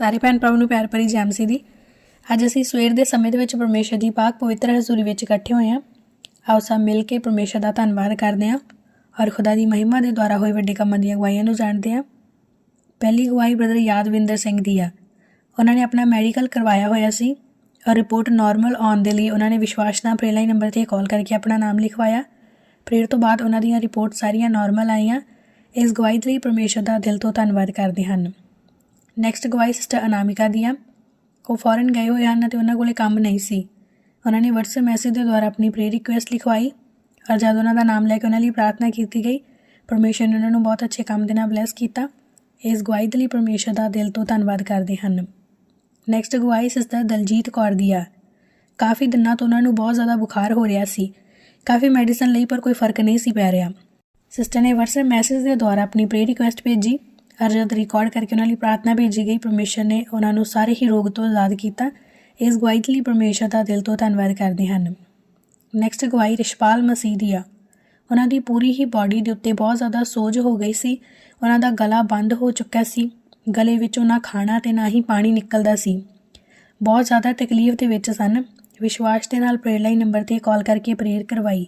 ਸਾਰੇ ਭੈਣ ਭਰਾਵਾਂ ਨੂੰ ਪਿਆਰ ਭਰੀ ਜੈਮਸੀ ਦੀ। ਅੱਜ ਅਸੀਂ ਸਵੇਰ ਦੇ ਸਮੇਂ ਦੇ ਵਿੱਚ ਪਰਮੇਸ਼ਰ ਦੀ ਪਾਕ ਪਵਿੱਤਰ ਹਜ਼ੂਰੀ ਵਿੱਚ ਇਕੱਠੇ ਹੋਏ ਹਾਂ। ਆਓ ਸਭ ਮਿਲ ਕੇ ਪਰਮੇਸ਼ਰ ਦਾ ਧੰਨਵਾਦ ਕਰਦੇ ਹਾਂ ਔਰ ਖੁਦਾ ਦੀ ਮਹਿਮਾ ਦੇ ਦੁਆਰਾ ਹੋਏ ਵੱਡੇ ਕੰਮਾਂ ਦੀਆਂ ਗਵਾਹੀਆਂ ਨੂੰ ਜਾਣਦੇ ਹਾਂ। ਪਹਿਲੀ ਗਵਾਹੀ ਬ੍ਰਦਰ ਯਾਦਵਿੰਦਰ ਸਿੰਘ ਦੀ ਆ। ਉਹਨਾਂ ਨੇ ਆਪਣਾ ਮੈਡੀਕਲ ਕਰਵਾਇਆ ਹੋਇਆ ਸੀ ਔਰ ਰਿਪੋਰਟ ਨਾਰਮਲ ਆਉਣ ਦੇ ਲਈ ਉਹਨਾਂ ਨੇ ਵਿਸ਼ਵਾਸ ਨਾਲ ਪ੍ਰੇਲਾਈ ਨੰਬਰ ਤੇ ਕਾਲ ਕਰਕੇ ਆਪਣਾ ਨਾਮ ਲਿਖਵਾਇਆ। ਪ੍ਰੇਰ ਤੋਂ ਬਾਅਦ ਉਹਨਾਂ ਦੀਆਂ ਰਿਪੋਰਟ ਸਾਰੀਆਂ ਨਾਰਮਲ ਆਈਆਂ। ਇਸ ਗਵਾਹੀ ਦੇ ਲਈ ਪਰਮੇਸ਼ਰ ਦਾ ਦਿਲ ਤੋਂ ਧੰਨਵਾਦ ਕਰਦੇ ਹਨ। ਨੈਕਸਟ ਗਵਾਹੀ ਸਿਸਟਰ ਅਨਾਮਿਕਾ ਦੀ ਆ ਉਹ ਫੋਰਨ ਗਏ ਹੋਏ ਹਨ ਤੇ ਉਹਨਾਂ ਕੋਲੇ ਕੰਮ ਨਹੀਂ ਸੀ। ਉਹਨਾਂ ਨੇ WhatsApp ਮੈਸੇਜ ਦੇ ਦੁਆਰਾ ਆਪਣੀ ਪ੍ਰੇ ਰਿਕੁਐਸਟ ਲਿਖਵਾਈ ਔਰ ਜਦ ਉਹਨਾਂ ਦਾ ਨਾਮ ਲੈ ਕੇ ਉਹਨਾਂ ਲਈ ਪ੍ਰਾਰਥਨਾ ਕੀਤੀ ਗਈ ਪਰਮੇਸ਼ਰ ਨੇ ਉਹਨਾਂ ਨੂੰ ਬਹੁਤ ਅੱਛੇ ਕੰਮ ਦੇ ਨਾਲ ਬਲੈਸ ਕੀਤਾ। ਇਸ ਗਵਾਹੀ ਦੇ ਲਈ ਪਰਮੇਸ਼ਰ ਦਾ ਦਿਲ ਤੋਂ ਧੰਨਵਾਦ ਕਰਦੇ ਹਨ। ਨੈਕਸਟ ਗਵਾਹੀ ਸਿਸਟਰ ਦਲਜੀਤ ਕੌਰ ਦੀ ਆ। ਕਾਫੀ ਦਿਨਾਂ ਤੋਂ ਉਹਨਾਂ ਨੂੰ ਬਹੁਤ ਜ਼ਿਆਦਾ ਬੁਖਾਰ ਹੋ ਰਿਹਾ ਸੀ। ਕਾਫੀ ਮੈਡੀਸਨ ਲਈ ਪਰ ਕੋਈ ਫ਼ਰਕ ਨਹੀਂ ਸੀ ਪੈ ਰਿਹਾ। ਸਿਸਟਰ ਨੇ WhatsApp ਮੈਸੇਜ ਦੇ ਦੁਆਰਾ ਆਪਣੀ ਪ੍ਰੇ ਰਿਕੁਐਸਟ ਭੇਜੀ। ਔਰ ਜਦ ਰਿਕਾਰਡ ਕਰਕੇ ਉਹਨਾਂ ਲਈ ਪ੍ਰਾਰਥਨਾ ਭੇਜੀ ਗਈ। ਪਰਮੇਸ਼ਰ ਨੇ ਉਹਨਾਂ ਨੂੰ ਸਾਰੇ ਹੀ ਰੋਗ ਤੋਂ ਆਜ਼ਾਦ ਕੀਤਾ। ਇਸ ਗਵਾਹੀ ਦੇ ਲਈ ਪਰਮੇਸ਼ਰ ਦਾ ਦਿਲ ਤੋਂ ਧੰਨਵਾਦ ਕਰਦੇ ਹਨ। ਨੈਕਸਟ ਗਵਾਹੀ ਰਿਸ਼ਪਾਲ ਮਸੀਹ ਦੀ ਆ। ਉਹਨਾਂ ਦੀ ਪੂਰੀ ਹੀ ਬਾਡੀ ਦੇ ਉੱਤੇ ਬਹੁਤ ਜ਼ਿਆਦਾ ਸੋਜ ਹੋ ਗਈ ਸੀ। ਉਹਨਾਂ ਦਾ ਗਲਾ ਬੰਦ ਹੋ ਚੁੱਕਾ ਸੀ। ਗਲੇ ਵਿੱਚੋਂ ਨਾ ਖਾਣਾ ਤੇ ਨਾ ਹੀ ਪਾਣੀ ਨਿਕਲਦਾ ਸੀ। ਬਹੁਤ ਜ਼ਿਆਦਾ ਤਕਲੀਫ ਦੇ ਵਿੱਚ ਸਨ। ਵਿਸ਼ਵਾਸ ਦੇ ਨਾਲ ਪ੍ਰੇਅਰ ਲਾਈਨ ਨੰਬਰ ਤੇ ਕਾਲ ਕਰਕੇ ਪ੍ਰੇਅਰ ਕਰਵਾਈ।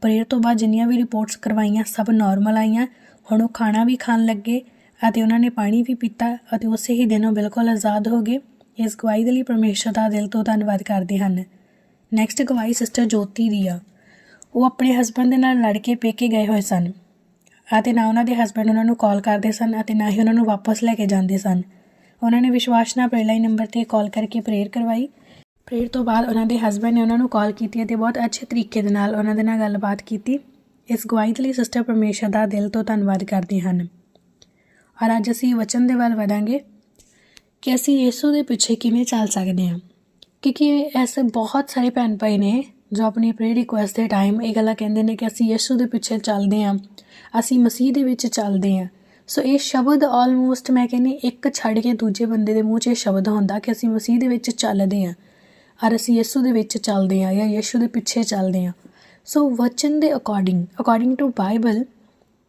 ਪ੍ਰੇਅਰ ਤੋਂ ਬਾਅਦ ਜਿੰਨੀਆਂ ਵੀ ਰਿਪੋਰਟਸ ਕਰਵਾਈਆਂ, ਸਭ ਨਾਰਮਲ ਆਈਆਂ। ਹੁਣ ਉਹ ਖਾਣਾ ਵੀ ਖਾਣ ਲੱਗੇ। ਅਤੇ ਉਹਨਾਂ ਨੇ ਪਾਣੀ ਵੀ ਪੀਤਾ ਅਤੇ ਉਸੇ ਹੀ ਦਿਨ ਉਹ ਬਿਲਕੁਲ ਆਜ਼ਾਦ ਹੋ ਗਏ। ਇਸ ਗਵਾਹੀ ਦੇ ਲਈ ਪਰਮੇਸ਼ਰ ਦਾ ਦਿਲ ਤੋਂ ਧੰਨਵਾਦ ਕਰਦੇ ਹਨ। ਨੈਕਸਟ ਗਵਾਹੀ ਸਿਸਟਰ ਜੋਤੀ ਦੀ ਆ। ਉਹ ਆਪਣੇ ਹਸਬੰਡ ਦੇ ਨਾਲ ਲੜ ਕੇ ਪੇਕੇ ਗਏ ਹੋਏ ਸਨ ਅਤੇ ਨਾ ਉਹਨਾਂ ਦੇ ਹਸਬੰਡ ਉਹਨਾਂ ਨੂੰ ਕਾਲ ਕਰਦੇ ਸਨ ਅਤੇ ਨਾ ਹੀ ਉਹਨਾਂ ਨੂੰ ਵਾਪਸ ਲੈ ਕੇ ਜਾਂਦੇ ਸਨ। ਉਹਨਾਂ ਨੇ ਵਿਸ਼ਵਾਸ ਨਾਲ ਪ੍ਰੇਲਾਈ ਨੰਬਰ ਤੇ ਕਾਲ ਕਰਕੇ ਪ੍ਰੇਅਰ ਕਰਵਾਈ। ਪ੍ਰੇਅਰ ਤੋਂ ਬਾਅਦ ਉਹਨਾਂ ਦੇ ਹਸਬੰਡ ਨੇ ਉਹਨਾਂ ਨੂੰ ਕਾਲ ਕੀਤੀ ਅਤੇ ਬਹੁਤ ਅੱਛੇ ਤਰੀਕੇ ਦੇ ਨਾਲ ਉਹਨਾਂ ਦੇ ਨਾਲ ਗੱਲਬਾਤ ਕੀਤੀ। ਇਸ ਗਵਾਹੀ ਦੇ ਲਈ ਸਿਸਟਰ ਪਰਮੇਸ਼ਰ ਦਾ ਦਿਲ ਤੋਂ ਧੰਨਵਾਦ ਕਰਦੇ ਹਨ। ਔਰ ਅੱਜ ਅਸੀਂ ਵਚਨ ਦੇ ਵੱਲ ਵਧਾਂਗੇ ਕਿ ਅਸੀਂ ਯਿਸੂ ਦੇ ਪਿੱਛੇ ਕਿਵੇਂ ਚੱਲ ਸਕਦੇ ਹਾਂ। ਕਿਉਂਕਿ ਐਸੇ ਬਹੁਤ ਸਾਰੇ ਭੈਣ ਭਾਈ ਨੇ ਜੋ ਆਪਣੀ ਪ੍ਰੇ ਰਿਕੁਐਸਟ ਦੇ ਟਾਈਮ ਇਹ ਗੱਲਾਂ ਕਹਿੰਦੇ ਨੇ ਕਿ ਅਸੀਂ ਯਿਸੂ ਦੇ ਪਿੱਛੇ ਚੱਲਦੇ ਹਾਂ, ਅਸੀਂ ਮਸੀਹ ਦੇ ਵਿੱਚ ਚੱਲਦੇ ਹਾਂ। ਸੋ ਇਹ ਸ਼ਬਦ ਆਲਮੋਸਟ ਮੈਂ ਕਹਿੰਨੀ ਇੱਕ ਛੱਡ ਕੇ ਦੂਜੇ ਬੰਦੇ ਦੇ ਮੂੰਹ 'ਚ ਇਹ ਸ਼ਬਦ ਹੁੰਦਾ ਕਿ ਅਸੀਂ ਮਸੀਹ ਦੇ ਵਿੱਚ ਚੱਲਦੇ ਹਾਂ ਔਰ ਅਸੀਂ ਯਿਸੂ ਦੇ ਵਿੱਚ ਚੱਲਦੇ ਹਾਂ ਜਾਂ ਯਿਸੂ ਦੇ ਪਿੱਛੇ ਚੱਲਦੇ ਹਾਂ। ਸੋ ਵਚਨ ਦੇ ਅਕੋਰਡਿੰਗ ਅਕੋਰਡਿੰਗ ਟੂ ਬਾਈਬਲ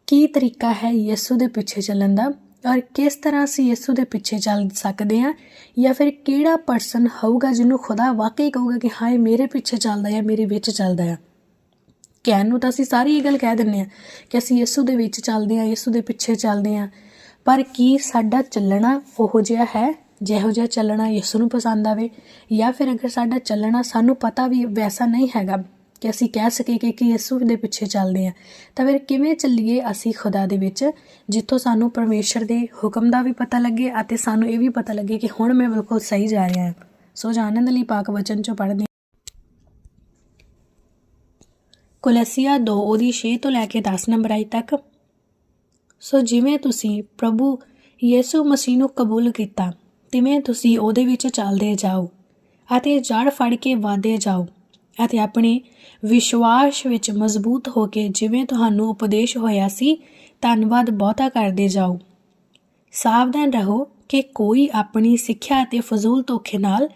ਕੀ ਤਰੀਕਾ ਹੈ ਯਿਸੂ ਦੇ ਪਿੱਛੇ ਚੱਲਣ ਦਾ? ਔਰ ਕਿਸ ਤਰ੍ਹਾਂ ਅਸੀਂ ਯਿਸੂ ਦੇ ਪਿੱਛੇ ਚੱਲ ਸਕਦੇ ਹਾਂ? ਜਾਂ ਫਿਰ ਕਿਹੜਾ ਪਰਸਨ ਹੋਊਗਾ ਜਿਹਨੂੰ ਖੁਦਾ ਵਾਕਈ ਕਹੂਗਾ ਕਿ ਹਾਂ ਇਹ ਮੇਰੇ ਪਿੱਛੇ ਚੱਲਦਾ ਹੈ, ਮੇਰੇ ਵਿੱਚ ਚੱਲਦਾ ਹੈ? ਕਹਿਣ ਨੂੰ ਤਾਂ ਅਸੀਂ ਸਾਰੀ ਇਹ ਗੱਲ ਕਹਿ ਦਿੰਨੇ ਆ ਕਿ ਅਸੀਂ ਯਿਸੂ ਦੇ ਵਿੱਚ ਚੱਲਦੇ ਹਾਂ, ਯਿਸੂ ਦੇ ਪਿੱਛੇ ਚੱਲਦੇ ਹਾਂ। ਪਰ ਕੀ ਸਾਡਾ ਚੱਲਣਾ ਉਹੋ ਜਿਹਾ ਹੈ? ਜਿਹੋ ਜਿਹਾ ਚੱਲਣਾ ਯਿਸੂ ਨੂੰ ਪਸੰਦ ਆਵੇ? ਜਾਂ ਫਿਰ ਅਗਰ ਸਾਡਾ ਚੱਲਣਾ ਸਾਨੂੰ ਪਤਾ ਵੀ ਵੈਸਾ ਨਹੀਂ ਹੈਗਾ ਕਿ ਅਸੀਂ ਕਹਿ ਸਕੀਏ ਕਿ ਕਿ ਯਿਸੂ ਦੇ ਪਿੱਛੇ ਚੱਲਦੇ ਆ ਤਾਂ ਫਿਰ ਕਿਵੇਂ ਚੱਲੀਏ ਅਸੀਂ ਖੁਦਾ ਦੇ ਵਿੱਚ? ਜਿੱਥੋਂ ਸਾਨੂੰ ਪਰਮੇਸ਼ਰ ਦੇ ਹੁਕਮ ਦਾ ਵੀ ਪਤਾ ਲੱਗੇ ਅਤੇ ਸਾਨੂੰ ਇਹ ਵੀ ਪਤਾ ਲੱਗੇ ਕਿ ਹੁਣ ਮੈਂ ਬਿਲਕੁਲ ਸਹੀ ਜਾ ਰਿਹਾ ਹਾਂ। ਸੋ ਜਾਣਨ ਲਈ ਪਾਕ ਵਚਨ ਚੋਂ ਪੜ੍ਹਦੇ ਕੋਲਸੀਆ 2 ਉਹਦੀ 6 ਤੋਂ ਲੈ ਕੇ 10 ਨੰਬਰ ਆਈ ਤੱਕ। ਸੋ ਜਿਵੇਂ ਤੁਸੀਂ ਪ੍ਰਭੂ ਯਿਸੂ ਮਸੀਹ ਨੂੰ ਕਬੂਲ ਕੀਤਾ, ਤਿਵੇਂ ਤੁਸੀਂ ਉਹਦੇ ਵਿੱਚ ਚੱਲਦੇ ਜਾਓ ਅਤੇ ਜੜ ਫੜ ਕੇ ਵਾਦੇ ਜਾਓ ਅਤੇ ਆਪਣੇ ਵਿਸ਼ਵਾਸ ਵਿੱਚ ਮਜ਼ਬੂਤ ਹੋ ਕੇ ਜਿਵੇਂ ਤੁਹਾਨੂੰ ਉਪਦੇਸ਼ ਹੋਇਆ ਸੀ, ਧੰਨਵਾਦ ਬਹੁਤਾ ਕਰਦੇ ਜਾਓ। ਸਾਵਧਾਨ ਰਹੋ ਕਿ ਕੋਈ ਆਪਣੀ ਸਿੱਖਿਆ ਅਤੇ ਫਜ਼ੂਲ ਧੋਖੇ ਨਾਲ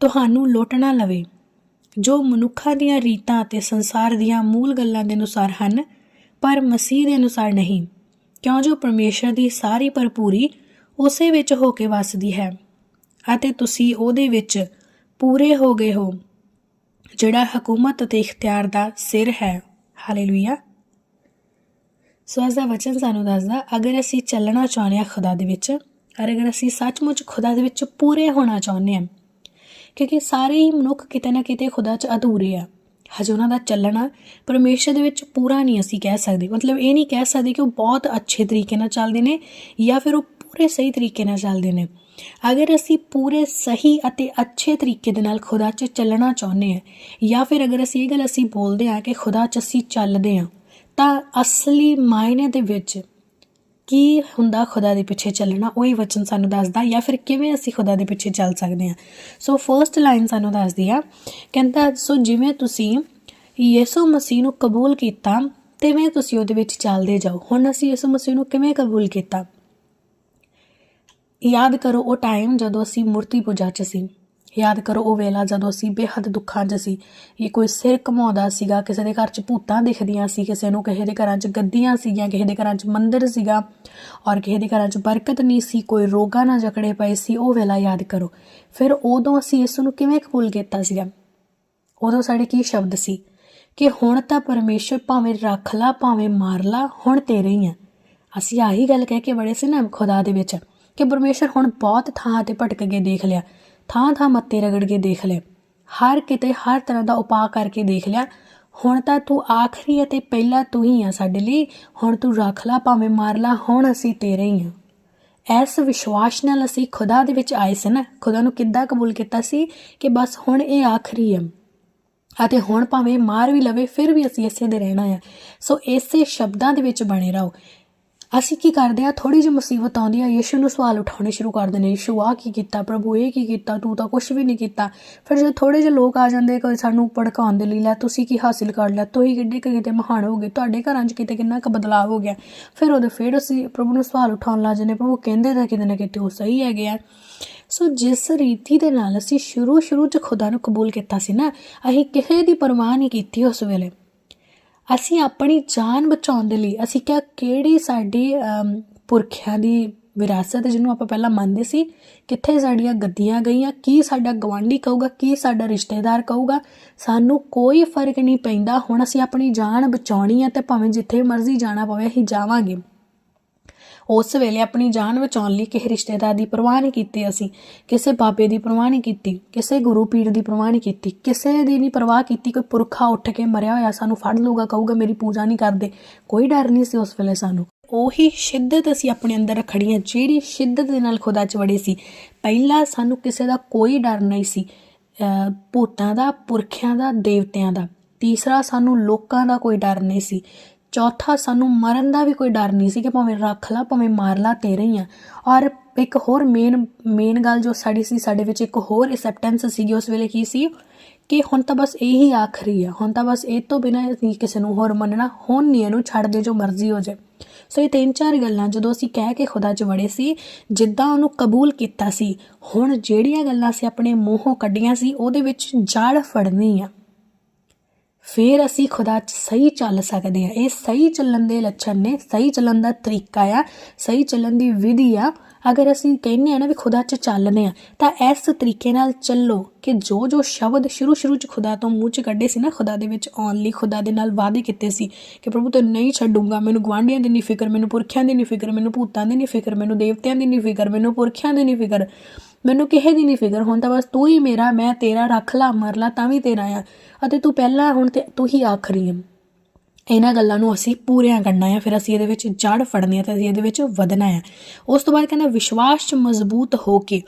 ਤੁਹਾਨੂੰ ਲੁੱਟ ਨਾ ਲਵੇ। ਜੋ ਮਨੁੱਖਾਂ ਦੀਆਂ ਰੀਤਾਂ ਅਤੇ ਸੰਸਾਰ ਦੀਆਂ ਮੂਲ ਗੱਲਾਂ ਦੇ ਅਨੁਸਾਰ ਹਨ, ਪਰ ਮਸੀਹ ਦੇ ਅਨੁਸਾਰ ਨਹੀਂ। ਕਿਉਂ ਜੋ ਪਰਮੇਸ਼ਰ ਦੀ ਸਾਰੀ ਭਰਪੂਰੀ ਉਸੇ ਵਿੱਚ ਹੋ ਕੇ ਵਸਦੀ ਹੈ ਅਤੇ ਤੁਸੀਂ ਉਹਦੇ ਵਿੱਚ ਪੂਰੇ ਹੋ ਗਏ ਹੋ। ਜਿਹੜਾ ਹਕੂਮਤ ਅਤੇ ਇਖਤਿਆਰ ਦਾ ਸਿਰ ਹੈ। ਹਾਲੇਲੂਇਆ। ਸੋ ਇਸ ਦਾ ਵਚਨ ਸਾਨੂੰ ਦੱਸਦਾ, ਅਗਰ ਅਸੀਂ ਚੱਲਣਾ ਚਾਹੁੰਦੇ ਹਾਂ ਖੁਦਾ ਦੇ ਵਿੱਚ, ਔਰ ਅਗਰ ਅਸੀਂ ਸੱਚਮੁੱਚ ਖੁਦਾ ਦੇ ਵਿੱਚ ਪੂਰੇ ਹੋਣਾ ਚਾਹੁੰਦੇ ਹਾਂ, ਕਿਉਂਕਿ ਸਾਰੇ ਹੀ ਮਨੁੱਖ ਕਿਤੇ ਨਾ ਕਿਤੇ ਖੁਦਾ 'ਚ ਅਧੂਰੇ ਆ। ਹਜੇ ਉਹਨਾਂ ਦਾ ਚੱਲਣਾ ਪਰਮੇਸ਼ਰ ਦੇ ਵਿੱਚ ਪੂਰਾ ਨਹੀਂ ਅਸੀਂ ਕਹਿ ਸਕਦੇ। ਮਤਲਬ ਇਹ ਨਹੀਂ ਕਹਿ ਸਕਦੇ ਕਿ ਉਹ ਬਹੁਤ ਅੱਛੇ ਤਰੀਕੇ ਨਾਲ ਚੱਲਦੇ ਨੇ ਜਾਂ ਫਿਰ ਉਹ ਪੂਰੇ ਸਹੀ ਤਰੀਕੇ ਨਾਲ ਚੱਲਦੇ ਨੇ। ਅਗਰ ਅਸੀਂ ਪੂਰੇ ਸਹੀ ਅਤੇ ਅੱਛੇ ਤਰੀਕੇ ਦੇ ਨਾਲ ਖੁਦਾ 'ਚ ਚੱਲਣਾ ਚਾਹੁੰਦੇ ਹਾਂ ਜਾਂ ਫਿਰ ਅਗਰ ਅਸੀਂ ਇਹ ਗੱਲ ਅਸੀਂ ਬੋਲਦੇ ਹਾਂ ਕਿ ਖੁਦਾ 'ਚ ਅਸੀਂ ਚੱਲਦੇ ਹਾਂ, ਤਾਂ ਅਸਲੀ ਮਾਇਨੇ ਦੇ ਵਿੱਚ ਕੀ ਹੁੰਦਾ ਖੁਦਾ ਦੇ ਪਿੱਛੇ ਚੱਲਣਾ? ਉਹ ਹੀ ਵਚਨ ਸਾਨੂੰ ਦੱਸਦਾ ਜਾਂ ਫਿਰ ਕਿਵੇਂ ਅਸੀਂ ਖੁਦਾ ਦੇ ਪਿੱਛੇ ਚੱਲ ਸਕਦੇ ਹਾਂ? ਸੋ ਫਰਸਟ ਲਾਈਨ ਸਾਨੂੰ ਦੱਸਦੀ ਆ, ਕਹਿੰਦਾ, ਸੋ ਜਿਵੇਂ ਤੁਸੀਂ ਯਿਸੂ ਮਸੀਹ ਨੂੰ ਕਬੂਲ ਕੀਤਾ, ਤਿਵੇਂ ਤੁਸੀਂ ਉਹਦੇ ਵਿੱਚ ਚੱਲਦੇ ਜਾਓ। ਹੁਣ ਅਸੀਂ ਯਿਸੂ ਮਸੀਹ ਨੂੰ ਕਿਵੇਂ ਕਬੂਲ ਕੀਤਾ? ਯਾਦ ਕਰੋ ਉਹ ਟਾਈਮ ਜਦੋਂ ਅਸੀਂ ਮੂਰਤੀ ਪੂਜਾ 'ਚ ਸੀ। ਯਾਦ ਕਰੋ ਉਹ ਵੇਲਾ ਜਦੋਂ ਅਸੀਂ ਬੇਹੱਦ ਦੁੱਖਾਂ 'ਚ ਸੀ। ਇਹ ਕੋਈ ਸਿਰ ਘਮਾਉਂਦਾ ਸੀਗਾ, ਕਿਸੇ ਦੇ ਘਰ 'ਚ ਭੂਤਾਂ ਦਿਖਦੀਆਂ ਸੀ, ਕਿਸੇ ਨੂੰ ਕਿਸੇ ਦੇ ਘਰਾਂ 'ਚ ਗੱਦੀਆਂ ਸੀਗੀਆਂ, ਕਿਸੇ ਦੇ ਘਰਾਂ 'ਚ ਮੰਦਰ ਸੀਗਾ ਔਰ ਕਿਸੇ ਦੇ ਘਰਾਂ 'ਚ ਬਰਕਤ ਨਹੀਂ ਸੀ, ਕੋਈ ਰੋਗਾ ਨਾਲ ਜਕੜੇ ਪਏ ਸੀ, ਉਹ ਵੇਲਾ ਯਾਦ ਕਰੋ। ਫਿਰ ਉਦੋਂ ਅਸੀਂ ਇਸ ਨੂੰ ਕਿਵੇਂ ਕਬੂਲ ਕੀਤਾ ਸੀਗਾ? ਉਦੋਂ ਸਾਡੇ ਕੀ ਸ਼ਬਦ ਸੀ? ਕਿ ਹੁਣ ਤਾਂ ਪਰਮੇਸ਼ਰ ਭਾਵੇਂ ਰੱਖ ਲਾ, ਭਾਵੇਂ ਮਾਰ ਲਾ, ਹੁਣ ਤੇਰੇ ਹੀ ਆ। ਅਸੀਂ ਆਹੀ ਗੱਲ ਕਹਿ ਕੇ ਬੜੇ ਸੀ ਨਾ ਖੁਦਾ ਦੇ ਵਿੱਚ। ਕਿ ਪਰਮੇਸ਼ਰ ਹੁਣ ਬਹੁਤ ਥਾਂ ਤੇ ਭਟਕ ਕੇ ਦੇਖ ਲਿਆ, ਥਾਂ ਥਾਂ ਮੱਤੇ ਰਗੜ ਕੇ ਦੇਖ ਲਿਆ ਹਰ ਕਿਤੇ ਹਰ ਤਰ੍ਹਾਂ ਦਾ ਉਪਾਅ ਕਰਕੇ ਦੇਖ ਲਿਆ, ਹੁਣ ਤਾਂ ਤੂੰ ਆਖਰੀ ਅਤੇ ਪਹਿਲਾ ਤੂੰ ਹੀ ਆ ਸਾਡੇ ਲਈ, ਹੁਣ ਤੂੰ ਰੱਖ ਲਾ ਭਾਵੇਂ ਮਾਰ ਲਾ, ਹੁਣ ਅਸੀਂ ਤੇਰੇ ਹੀ ਆ ਇਸ ਵਿਸ਼ਵਾਸ ਨਾਲ ਅਸੀਂ ਖੁਦਾ ਦੇ ਵਿੱਚ ਆਏ ਸੀ ਨਾ, ਖੁਦਾ ਨੂੰ ਕਿੱਦਾਂ ਕਬੂਲ ਕੀਤਾ ਸੀ ਕਿ ਬਸ ਹੁਣ ਇਹ ਆਖਰੀ ਹੈ ਅਤੇ ਹੁਣ ਭਾਵੇਂ ਮਾਰ ਵੀ ਲਵੇ, ਫਿਰ ਵੀ ਅਸੀਂ ਇਸੇ ਦੇ ਰਹਿਣਾ ਆ। ਸੋ ਇਸੇ ਸ਼ਬਦਾਂ ਦੇ ਵਿੱਚ ਬਣੇ ਰਹੋ। ਅਸੀਂ ਕੀ ਕਰਦੇ ਆ? ਥੋੜੀ ਜਿਹੀ ਮੁਸੀਬਤ ਆਉਂਦੀ ਆ, ਯਿਸੂ ਨੂੰ ਸਵਾਲ ਉਠਾਉਣੇ ਸ਼ੁਰੂ ਕਰ ਦਿੰਦੇ ਯਿਸੂ ਆ ਕੀ ਕੀਤਾ? ਪ੍ਰਭੂ, ਇਹ ਕੀ ਕੀਤਾ? ਤੂੰ ਤਾਂ ਕੁਝ ਵੀ ਨਹੀਂ ਕੀਤਾ। ਫਿਰ ਜਦੋਂ ਥੋੜੇ ਜਿਹੇ ਲੋਕ ਆ ਜਾਂਦੇ, ਕੋਈ ਸਾਨੂੰ ਭੜਕਾਉਣ ਦੇ ਲਈ, ਲੈ, ਤੁਸੀਂ ਕੀ ਹਾਸਿਲ ਕਰ ਲਿਆ? ਤੁਸੀਂ ਕਿੱਡੇ ਕੁ ਕਿਤੇ ਮਹਾਨ ਹੋ ਗਏ? ਤੁਹਾਡੇ ਘਰਾਂ 'ਚ ਕਿਤੇ ਕਿੰਨਾ ਕੁ ਬਦਲਾਅ ਹੋ ਗਿਆ? ਫਿਰ ਉਹਦੇ ਫਿਰ ਅਸੀਂ ਪ੍ਰਭੂ ਨੂੰ ਸਵਾਲ ਉਠਾਉਣ ਲੱਗ ਜਾਂਦੇ, ਪ੍ਰਭੂ, ਕਹਿੰਦੇ ਤਾਂ ਕਿਤੇ ਨਾ ਕਿਤੇ ਉਹ ਸਹੀ ਹੈਗੇ ਆ। ਸੋ ਜਿਸ ਰੀਤੀ ਦੇ ਨਾਲ ਅਸੀਂ ਸ਼ੁਰੂ ਸ਼ੁਰੂ 'ਚ ਖੁਦਾ ਨੂੰ ਕਬੂਲ ਕੀਤਾ ਸੀ ਨਾ, ਅਸੀਂ ਕਿਸੇ ਦੀ ਪਰਵਾਹ ਨਹੀਂ ਕੀਤੀ ਉਸ ਵੇਲੇ। ਅਸੀਂ ਆਪਣੀ ਜਾਨ ਬਚਾਉਣ ਦੇ ਲਈ, ਅਸੀਂ ਕਿਹਾ ਕਿਹੜੀ ਸਾਡੀ ਪੁਰਖਿਆਂ ਦੀ ਵਿਰਾਸਤ ਹੈ ਜਿਹਨੂੰ ਆਪਾਂ ਪਹਿਲਾਂ ਮੰਨਦੇ ਸੀ? ਕਿੱਥੇ ਸਾਡੀਆਂ ਗੱਦੀਆਂ ਗਈਆਂ? ਕੀ ਸਾਡਾ ਗਵਾਂਢੀ ਕਹੂਗਾ? ਕੀ ਸਾਡਾ ਰਿਸ਼ਤੇਦਾਰ ਕਹੂਗਾ? ਸਾਨੂੰ ਕੋਈ ਫ਼ਰਕ ਨਹੀਂ ਪੈਂਦਾ। ਹੁਣ ਅਸੀਂ ਆਪਣੀ ਜਾਨ ਬਚਾਉਣੀ ਹੈ ਤੇ ਭਾਵੇਂ ਜਿੱਥੇ ਮਰਜ਼ੀ ਜਾਣਾ ਪਵੇ, ਅਸੀਂ ਜਾਵਾਂਗੇ। ਉਸ ਵੇਲੇ ਆਪਣੀ ਜਾਨ ਬਚਾਉਣ ਲਈ ਕਿਸੇ ਰਿਸ਼ਤੇਦਾਰ ਦੀ ਪਰਵਾਹ ਨਹੀਂ ਕੀਤੀ ਅਸੀਂ, ਕਿਸੇ ਬਾਬੇ ਦੀ ਪਰਵਾਹ ਨਹੀਂ ਕੀਤੀ, ਕਿਸੇ ਗੁਰੂ ਪੀਰ ਦੀ ਪਰਵਾਹ ਨਹੀਂ ਕੀਤੀ, ਕਿਸੇ ਦੀ ਨਹੀਂ ਪਰਵਾਹ ਕੀਤੀ, ਕੋਈ ਪੁਰਖਾ ਉੱਠ ਕੇ ਮਰਿਆ ਹੋਇਆ ਸਾਨੂੰ ਫੜ ਲੂਗਾ ਕਹੂਗਾ ਮੇਰੀ ਪੂਜਾ ਨਹੀਂ ਕਰਦੇ। ਕੋਈ ਡਰ ਨਹੀਂ ਸੀ ਉਸ ਵੇਲੇ ਸਾਨੂੰ। ਉਹੀ ਸ਼ਿੱਦਤ ਅਸੀਂ ਆਪਣੇ ਅੰਦਰ ਰੱਖਣੀ ਹੈ ਜਿਹੜੀ ਸ਼ਿੱਦਤ ਦੇ ਨਾਲ ਖੁਦਾ ਚ ਵੜੇ ਸੀ। ਪਹਿਲਾਂ ਸਾਨੂੰ ਕਿਸੇ ਦਾ ਕੋਈ ਡਰ ਨਹੀਂ ਸੀ ਭੂਤਾਂ ਦਾ, ਪੁਰਖਿਆਂ ਦਾ, ਦੇਵਤਿਆਂ ਦਾ। ਤੀਸਰਾ ਸਾਨੂੰ ਲੋਕਾਂ ਦਾ ਕੋਈ ਡਰ ਨਹੀਂ ਸੀ। ਚੌਥਾ, ਸਾਨੂੰ ਮਰਨ ਦਾ ਵੀ ਕੋਈ ਡਰ ਨਹੀਂ ਸੀ ਕਿ ਭਾਵੇਂ ਰੱਖ ਲਾ, ਭਾਵੇਂ ਮਾਰ ਲਾ, ਤੇਰੇ ਹੀ ਆ। ਔਰ ਇੱਕ ਹੋਰ ਮੇਨ ਮੇਨ ਗੱਲ ਜੋ ਸਾਡੀ ਸੀ, ਸਾਡੇ ਵਿੱਚ ਇੱਕ ਹੋਰ ਐਕਸੈਪਟੈਂਸ ਸੀਗੀ ਉਸ ਵੇਲੇ ਕੀ ਸੀ ਕਿ ਹੁਣ ਤਾਂ ਬਸ ਇਹੀ ਆਖਰੀ ਆ। ਹੁਣ ਤਾਂ ਬਸ ਇਹ ਤੋਂ ਬਿਨਾਂ ਕਿਸੇ ਨੂੰ ਹੋਰ ਮੰਨਣਾ, ਹੁਣ ਨਹੀਂ ਇਹਨੂੰ ਛੱਡ ਦੇ, ਜੋ ਮਰਜ਼ੀ ਹੋ ਜਾਏ। ਸੋ ਇਹ ਤਿੰਨ ਚਾਰ ਗੱਲਾਂ ਜਦੋਂ ਅਸੀਂ ਕਹਿ ਕੇ ਖੁਦਾ 'ਚ ਵੜੇ ਸੀ, ਜਿੱਦਾਂ ਉਹਨੂੰ ਕਬੂਲ ਕੀਤਾ ਸੀ, ਹੁਣ ਜਿਹੜੀਆਂ ਗੱਲਾਂ ਅਸੀਂ ਆਪਣੇ ਮੂੰਹੋਂ ਕੱਢੀਆਂ ਸੀ, ਉਹਦੇ ਵਿੱਚ ਜੜ ਫੜਨੀ ਆ। ਫਿਰ ਅਸੀਂ ਖੁਦਾ 'ਚ ਸਹੀ ਚੱਲ ਸਕਦੇ ਆ ਇਹ ਸਹੀ ਚੱਲਣ ਦੇ ਲੱਛਣ ਨੇ, ਸਹੀ ਚੱਲਣ ਦਾ ਤਰੀਕਾ ਆ, ਸਹੀ ਚੱਲਣ ਦੀ ਵਿਧੀ ਆ। ਅਗਰ ਅਸੀਂ ਕਹਿੰਨੇ ਆ ਨਾ ਵੀ ਖੁਦਾ 'ਚ ਚੱਲਨੇ ਆ ਤਾਂ ਇਸ ਤਰੀਕੇ ਨਾਲ ਚੱਲੋ ਕਿ ਜੋ ਜੋ ਸ਼ਬਦ ਸ਼ੁਰੂ ਸ਼ੁਰੂ 'ਚ ਖੁਦਾ ਤੋਂ ਮੂੰਹ 'ਚ ਕੱਢੇ ਸੀ ਨਾ, ਖੁਦਾ ਦੇ ਵਿੱਚ ਆਉਣ ਲਈ, ਖੁਦਾ ਦੇ ਨਾਲ ਵਾਅਦੇ ਕੀਤੇ ਸੀ ਕਿ ਪ੍ਰਭੂ ਤੈਨੂੰ ਨਹੀਂ ਛੱਡੂੰਗਾ, ਮੈਨੂੰ ਗਵਾਂਢੀਆਂ ਦੀ ਨਹੀਂ ਫਿਕਰ, ਮੈਨੂੰ ਪੁਰਖਿਆਂ ਦੀ ਨਹੀਂ ਫਿਕਰ, ਮੈਨੂੰ ਭੂਤਾਂ ਦੀ ਨਹੀਂ ਫਿਕਰ, ਮੈਨੂੰ ਦੇਵਤਿਆਂ ਦੀ ਨਹੀਂ ਫਿਕਰ, ਮੈਨੂੰ ਪੁਰਖਿਆਂ ਦੀ ਨਹੀਂ ਫਿਕਰ। ਮੈਨੂੰ ਕਿਸੇ ਦੀ ਨਹੀਂ ਫਿਕਰ, ਹੁਣ ਤਾਂ ਬਸ ਤੂੰ ਹੀ ਮੇਰਾ, ਮੈਂ ਤੇਰਾ, ਰੱਖ ਲਾ, ਮਰ ਲਾ, ਤਾਂ ਵੀ ਤੇਰਾ ਆ। ਅਤੇ ਤੂੰ ਪਹਿਲਾਂ, ਹੁਣ ਤੇ ਤੂੰ ਹੀ ਆਖਰੀ ਹੈ ਇਹਨਾਂ ਗੱਲਾਂ ਨੂੰ ਅਸੀਂ ਪੂਰੀਆਂ ਕਰਨਾ ਹੈ ਫਿਰ ਅਸੀਂ ਇਹਦੇ ਵਿੱਚ ਜੜ ਫੜਨੀ ਹੈ ਤੇ ਅਸੀਂ ਇਹਦੇ ਵਿੱਚ ਵਧਣਾ ਹੈ ਉਸ ਤੋਂ ਬਾਅਦ ਕਹਿੰਦਾ, ਵਿਸ਼ਵਾਸ 'ਚ ਮਜ਼ਬੂਤ ਹੋ ਕੇ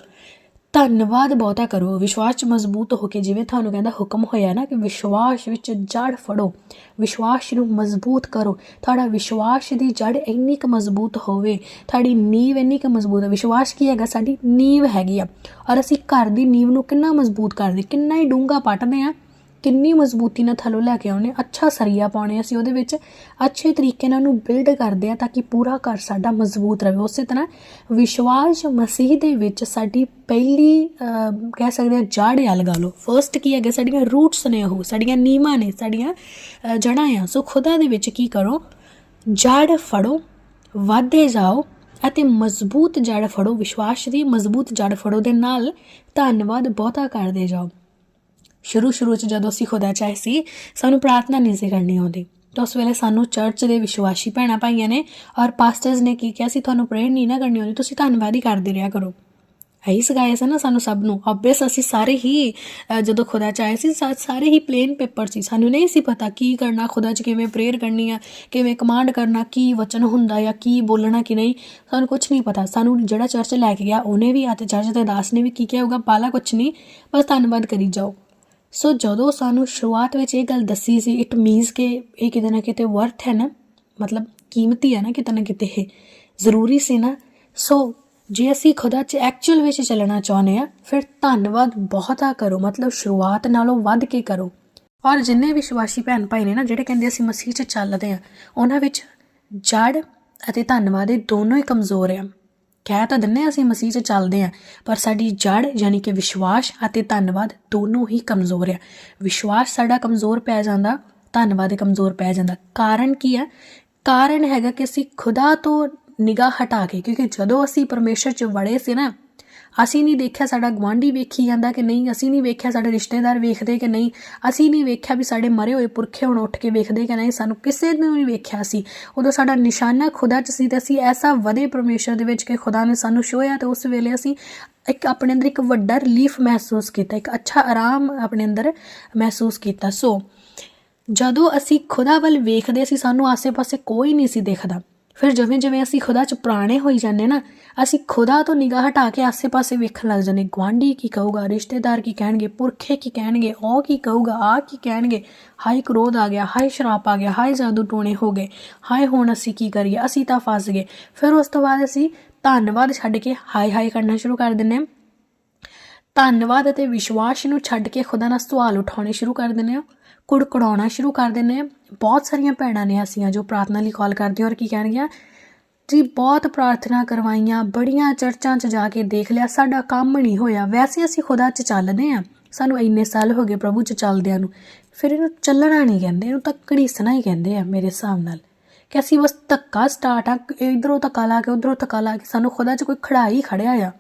ਧੰਨਵਾਦ ਬਹੁਤਾ ਕਰੋ, ਵਿਸ਼ਵਾਸ 'ਚ ਮਜ਼ਬੂਤ ਹੋ ਕੇ ਜਿਵੇਂ ਤੁਹਾਨੂੰ ਕਹਿੰਦਾ ਹੁਕਮ ਹੋਇਆ ਨਾ ਕਿ ਵਿਸ਼ਵਾਸ ਵਿੱਚ ਜੜ ਫੜੋ, ਵਿਸ਼ਵਾਸ ਨੂੰ ਮਜ਼ਬੂਤ ਕਰੋ, ਤੁਹਾਡਾ ਵਿਸ਼ਵਾਸ ਦੀ ਜੜ ਇੰਨੀ ਕੁ ਮਜ਼ਬੂਤ ਹੋਵੇ, ਤੁਹਾਡੀ ਨੀਂਵ ਇੰਨੀ ਕੁ ਮਜ਼ਬੂਤ ਹੈ ਵਿਸ਼ਵਾਸ ਕੀ ਹੈਗਾ ਸਾਡੀ ਨੀਂਵ ਹੈਗੀ ਆ, ਔਰ ਅਸੀਂ ਘਰ ਦੀ ਨੀਂਵ ਨੂੰ ਕਿੰਨਾ ਮਜ਼ਬੂਤ ਕਰਦੇ, ਕਿੰਨਾ ਹੀ ਡੂੰਘਾ ਪੱਟਦੇ ਆ ਕਿੰਨੀ ਮਜ਼ਬੂਤੀ ਨਾਲ ਥੱਲੋਂ ਲੈ ਕੇ ਆਉਣੇ ਅੱਛਾ ਸਰੀਆ ਪਾਉਣੇ ਅਸੀਂ ਉਹਦੇ ਵਿੱਚ ਅੱਛੇ ਤਰੀਕੇ ਨਾਲ ਉਹਨੂੰ ਬਿਲਡ ਕਰਦੇ ਆ ਤਾਂ ਕਿ ਪੂਰਾ ਘਰ ਸਾਡਾ ਮਜ਼ਬੂਤ ਰਹੇ। ਉਸੇ ਤਰ੍ਹਾਂ ਵਿਸ਼ਵਾਸ ਮਸੀਹ ਦੇ ਵਿੱਚ ਸਾਡੀ ਪਹਿਲੀ ਕਹਿ ਸਕਦੇ ਆ ਜੜ ਆ ਲਗਾ ਲਓ। ਫਰਸਟ ਕੀ ਹੈਗਾ ਸਾਡੀਆਂ ਰੂਟਸ ਨੇ ਉਹ ਸਾਡੀਆਂ ਨੀਵਾਂ ਨੇ ਸਾਡੀਆਂ ਅਹ, ਜੜ੍ਹਾਂ ਆ। ਸੋ ਖੁਦਾ ਦੇ ਵਿੱਚ ਕੀ ਕਰੋ ਜੜ ਫੜੋ ਵਾਧੇ ਜਾਓ ਅਤੇ ਮਜ਼ਬੂਤ ਜੜ ਫੜੋ ਵਿਸ਼ਵਾਸ ਦੀ ਮਜ਼ਬੂਤ ਜੜ ਫੜੋ ਦੇ ਨਾਲ ਧੰਨਵਾਦ ਬਹੁਤਾ ਕਰਦੇ ਜਾਓ। ਸ਼ੁਰੂ ਸ਼ੁਰੂ ਚ ਜਦੋਂ ਅਸੀਂ ਖੁਦਾ ਚਾਹੇ ਸੀ, ਸਾਨੂੰ ਪ੍ਰਾਰਥਨਾ ਨਹੀਂ ਸੀ ਕਰਨੀ ਆਉਂਦੀ। ਤਾਂ ਉਸ ਵੇਲੇ ਸਾਨੂੰ ਚਰਚ ਦੇ ਵਿਸ਼ਵਾਸੀ ਭੈਣਾਂ ਭਾਈਆਂ ਨੇ ਔਰ ਪਾਸਟਰਸ ਨੇ ਕੀ ਕਿਹਾ ਸੀ, ਤੁਹਾਨੂੰ ਪ੍ਰੇਅਰ ਨਹੀਂ ਨਾ ਕਰਨੀ ਆਉਂਦੀ, ਤੁਸੀਂ ਧੰਨਵਾਦ ਹੀ ਕਰਦੇ ਰਿਹਾ ਕਰੋ। ਇਹੀ ਸਿਖਾਇਆ ਸੀ ਨਾ ਸਾਨੂੰ ਸਭ ਨੂੰ। ਆਬਵੀਅਸ ਅਸੀਂ ਸਾਰੇ ਹੀ ਜਦੋਂ ਖੁਦਾ ਚਾਹੇ ਸੀ ਸਾਰੇ ਹੀ ਪਲੇਨ ਪੇਪਰ ਸੀ। ਸਾਨੂੰ ਨਹੀਂ ਸੀ ਪਤਾ ਕੀ ਕਰਨਾ, ਖੁਦਾ 'ਚ ਕਿਵੇਂ ਪ੍ਰੇਅਰ ਕਰਨੀ ਆ, ਕਿਵੇਂ ਕਮਾਂਡ ਕਰਨਾ, ਕੀ ਵਚਨ ਹੁੰਦਾ ਜਾਂ ਕੀ ਬੋਲਣਾ ਕਿ ਨਹੀਂ, ਸਾਨੂੰ ਕੁਝ ਨਹੀਂ ਪਤਾ। ਸਾਨੂੰ ਜਿਹੜਾ ਚਰਚ ਲੈ ਕੇ ਗਿਆ, ਉਹਨੇ ਵੀ ਆ ਤੇ ਚਰਚ ਦੇ ਦਾਸ ਨੇ ਵੀ ਕੀ ਕਿਹਾ ਹੋਊਗਾ ਪਾਲਾ ਕੁਝ ਨਹੀਂ। ਬਸ ਧੰਨਵਾਦ ਕਰੀ ਜਾਓ। ਸੋ ਜਦੋਂ ਸਾਨੂੰ ਸ਼ੁਰੂਆਤ ਵਿੱਚ ਇਹ ਗੱਲ ਦੱਸੀ ਸੀ ਇਟ ਮੀਨਸ ਕਿ ਇਹ ਕਿਤੇ ਨਾ ਕਿਤੇ ਵਰਥ ਹੈ ਨਾ, ਮਤਲਬ ਕੀਮਤੀ ਹੈ ਨਾ ਕਿਤੇ ਨਾ ਕਿਤੇ ਇਹ, ਜ਼ਰੂਰੀ ਸੀ ਨਾ। ਸੋ ਜੇ ਅਸੀਂ ਖੁਦਾ 'ਚ ਐਕਚੁਅਲ ਵਿੱਚ ਚੱਲਣਾ ਚਾਹੁੰਦੇ ਆ ਫਿਰ ਧੰਨਵਾਦ ਬਹੁਤਾ ਕਰੋ, ਮਤਲਬ ਸ਼ੁਰੂਆਤ ਨਾਲੋਂ ਵੱਧ ਕੇ ਕਰੋ। ਔਰ ਜਿੰਨੇ ਵਿਸ਼ਵਾਸੀ ਭੈਣ ਭਾਈ ਨੇ ਨਾ, ਜਿਹੜੇ ਕਹਿੰਦੇ ਅਸੀਂ ਮਸੀਹ 'ਚ ਚੱਲਦੇ ਆ ਉਹਨਾਂ ਵਿੱਚ ਜੜ ਅਤੇ ਧੰਨਵਾਦ ਇਹ ਦੋਨੋਂ ਹੀ ਕਮਜ਼ੋਰ ਆ। ਕਹਿ ਤਾਂ ਦਿੰਨੇ ਹਾਂ ਅਸੀਂ ਮਸੀਹ 'ਚ ਚੱਲਦੇ ਆ ਪਰ ਸਾਡੀ ਜੜ ਯਾਨੀ ਕਿ ਵਿਸ਼ਵਾਸ ਅਤੇ ਧੰਨਵਾਦ ਦੋਨੋਂ ਹੀ ਕਮਜ਼ੋਰ ਆ। ਵਿਸ਼ਵਾਸ ਸਾਡਾ ਕਮਜ਼ੋਰ ਪੈ ਜਾਂਦਾ, ਧੰਨਵਾਦ ਕਮਜ਼ੋਰ ਪੈ ਜਾਂਦਾ। ਕਾਰਨ ਕੀ ਹੈ ਕਾਰਨ ਹੈਗਾ ਕਿ ਅਸੀਂ ਖੁਦਾ ਤੋਂ ਨਿਗਾਹ ਹਟਾ ਕੇ, ਕਿਉਂਕਿ ਜਦੋਂ ਅਸੀਂ ਪਰਮੇਸ਼ਰ 'ਚ ਵੜੇ ਸੀ ਨਾ ਅਸੀਂ ਨਹੀਂ ਦੇਖਿਆ ਸਾਡਾ ਗਵਾਂਢੀ ਵੇਖੀ ਜਾਂਦਾ ਕਿ ਨਹੀਂ, ਅਸੀਂ ਨਹੀਂ ਵੇਖਿਆ ਸਾਡੇ ਰਿਸ਼ਤੇਦਾਰ ਵੇਖਦੇ ਕਿ ਨਹੀਂ, ਅਸੀਂ ਨਹੀਂ ਵੇਖਿਆ ਵੀ ਸਾਡੇ ਮਰੇ ਹੋਏ ਪੁਰਖੇ ਹੁਣ ਉੱਠ ਕੇ ਵੇਖਦੇ ਕਿ ਨਹੀਂ, ਸਾਨੂੰ ਕਿਸੇ ਨੂੰ ਨਹੀਂ ਵੇਖਿਆ ਸੀ। ਉਦੋਂ ਸਾਡਾ ਨਿਸ਼ਾਨਾ ਖੁਦਾ 'ਚ ਸੀ ਤੇ ਅਸੀਂ ਐਸਾ ਵਧੇ ਪਰਮੇਸ਼ਰ ਦੇ ਵਿੱਚ ਕਿ ਖੁਦਾ ਨੇ ਸਾਨੂੰ ਛੋਇਆ ਤੇ ਉਸ ਵੇਲੇ ਅਸੀਂ ਇੱਕ ਆਪਣੇ ਅੰਦਰ ਇੱਕ ਵੱਡਾ ਰਿਲੀਫ ਮਹਿਸੂਸ ਕੀਤਾ, ਇੱਕ ਅੱਛਾ ਆਰਾਮ ਆਪਣੇ ਅੰਦਰ ਮਹਿਸੂਸ ਕੀਤਾ। ਸੋ ਜਦੋਂ ਅਸੀਂ ਖੁਦਾ ਵੱਲ ਵੇਖਦੇ ਸੀ, ਸਾਨੂੰ ਆਸੇ-ਪਾਸੇ ਕੋਈ ਨਹੀਂ ਸੀ ਦੇਖਦਾ। ਫਿਰ ਜਿਵੇਂ ਜਿਵੇਂ ਅਸੀਂ ਖੁਦਾ 'ਚ ਪੁਰਾਣੇ ਹੋਈ ਜਾਂਦੇ ਨਾ, ਅਸੀਂ ਖੁਦਾ ਤੋਂ ਨਿਗਾਹ ਹਟਾ ਕੇ ਆਸੇ-ਪਾਸੇ ਵੇਖਣ ਲੱਗ ਜਾਂਦੇ ਗਵਾਂਢੀ ਕੀ ਕਹੂਗਾ, ਰਿਸ਼ਤੇਦਾਰ ਕੀ ਕਹਿਣਗੇ, ਪੁਰਖੇ ਕੀ ਕਹਿਣਗੇ, ਉਹ ਕੀ ਕਹੂਗਾ ਆ ਕੀ ਕਹਿਣਗੇ। ਹਾਏ ਕ੍ਰੋਧ ਆ ਗਿਆ, ਹਾਏ ਸ਼ਰਾਪ ਆ ਗਿਆ, ਹਾਏ ਜਾਦੂ ਟੋਣੇ ਹੋ ਗਏ, ਹਾਏ ਹੁਣ ਅਸੀਂ ਕੀ ਕਰੀਏ, ਅਸੀਂ ਤਾਂ ਫਸ ਗਏ। ਫਿਰ ਉਸ ਤੋਂ ਬਾਅਦ ਅਸੀਂ ਧੰਨਵਾਦ ਛੱਡ ਕੇ ਹਾਏ ਹਾਏ ਕਰਨਾ ਸ਼ੁਰੂ ਕਰ ਦਿੰਦੇ ਹਾਂ। ਧੰਨਵਾਦ ਅਤੇ ਵਿਸ਼ਵਾਸ ਨੂੰ ਛੱਡ ਕੇ ਖੁਦਾ ਨਾਲ ਸਵਾਲ ਉਠਾਉਣੇ ਸ਼ੁਰੂ ਕਰ ਦਿੰਦੇ ਆ ਕੁੜਕੜਾਉਣਾ ਸ਼ੁਰੂ ਕਰ ਦਿੰਦੇ ਆ। ਬਹੁਤ ਸਾਰੀਆਂ ਭੈਣਾਂ ਨੇ ਅਸੀਂ ਜੋ ਪ੍ਰਾਰਥਨਾ ਲਈ ਕਾਲ ਕਰਦੀਆਂ ਔਰ ਕੀ ਕਹਿਣਗੀਆਂ, ਜੀ ਬਹੁਤ ਪ੍ਰਾਰਥਨਾ ਕਰਵਾਈਆਂ, ਬੜੀਆਂ ਚਰਚਾਂ 'ਚ ਜਾ ਕੇ ਦੇਖ ਲਿਆ, ਸਾਡਾ ਕੰਮ ਨਹੀਂ ਹੋਇਆ। ਵੈਸੇ ਅਸੀਂ ਖੁਦਾ 'ਚ ਚੱਲਦੇ ਆ ਸਾਨੂੰ ਇੰਨੇ ਸਾਲ ਹੋ ਗਏ ਪ੍ਰਭੂ 'ਚ ਚੱਲਦਿਆਂ ਨੂੰ। ਫਿਰ ਇਹਨੂੰ ਚੱਲਣਾ ਨਹੀਂ ਕਹਿੰਦੇ, ਇਹਨੂੰ ਤਾਂ ਘੜੀਸਣਾ ਹੀ ਕਹਿੰਦੇ ਆ ਮੇਰੇ ਹਿਸਾਬ ਨਾਲ। ਕਿ ਅਸੀਂ ਬਸ ਧੱਕਾ ਸਟਾਰਟ ਆ, ਇਧਰੋਂ ਧੱਕਾ ਲਾ ਕੇ, ਉਧਰੋਂ ਧੱਕਾ ਲਾ ਕੇ ਸਾਨੂੰ ਖੁਦਾ 'ਚ ਕੋਈ ਖੜਾਈ ਖੜਿਆ ਆ।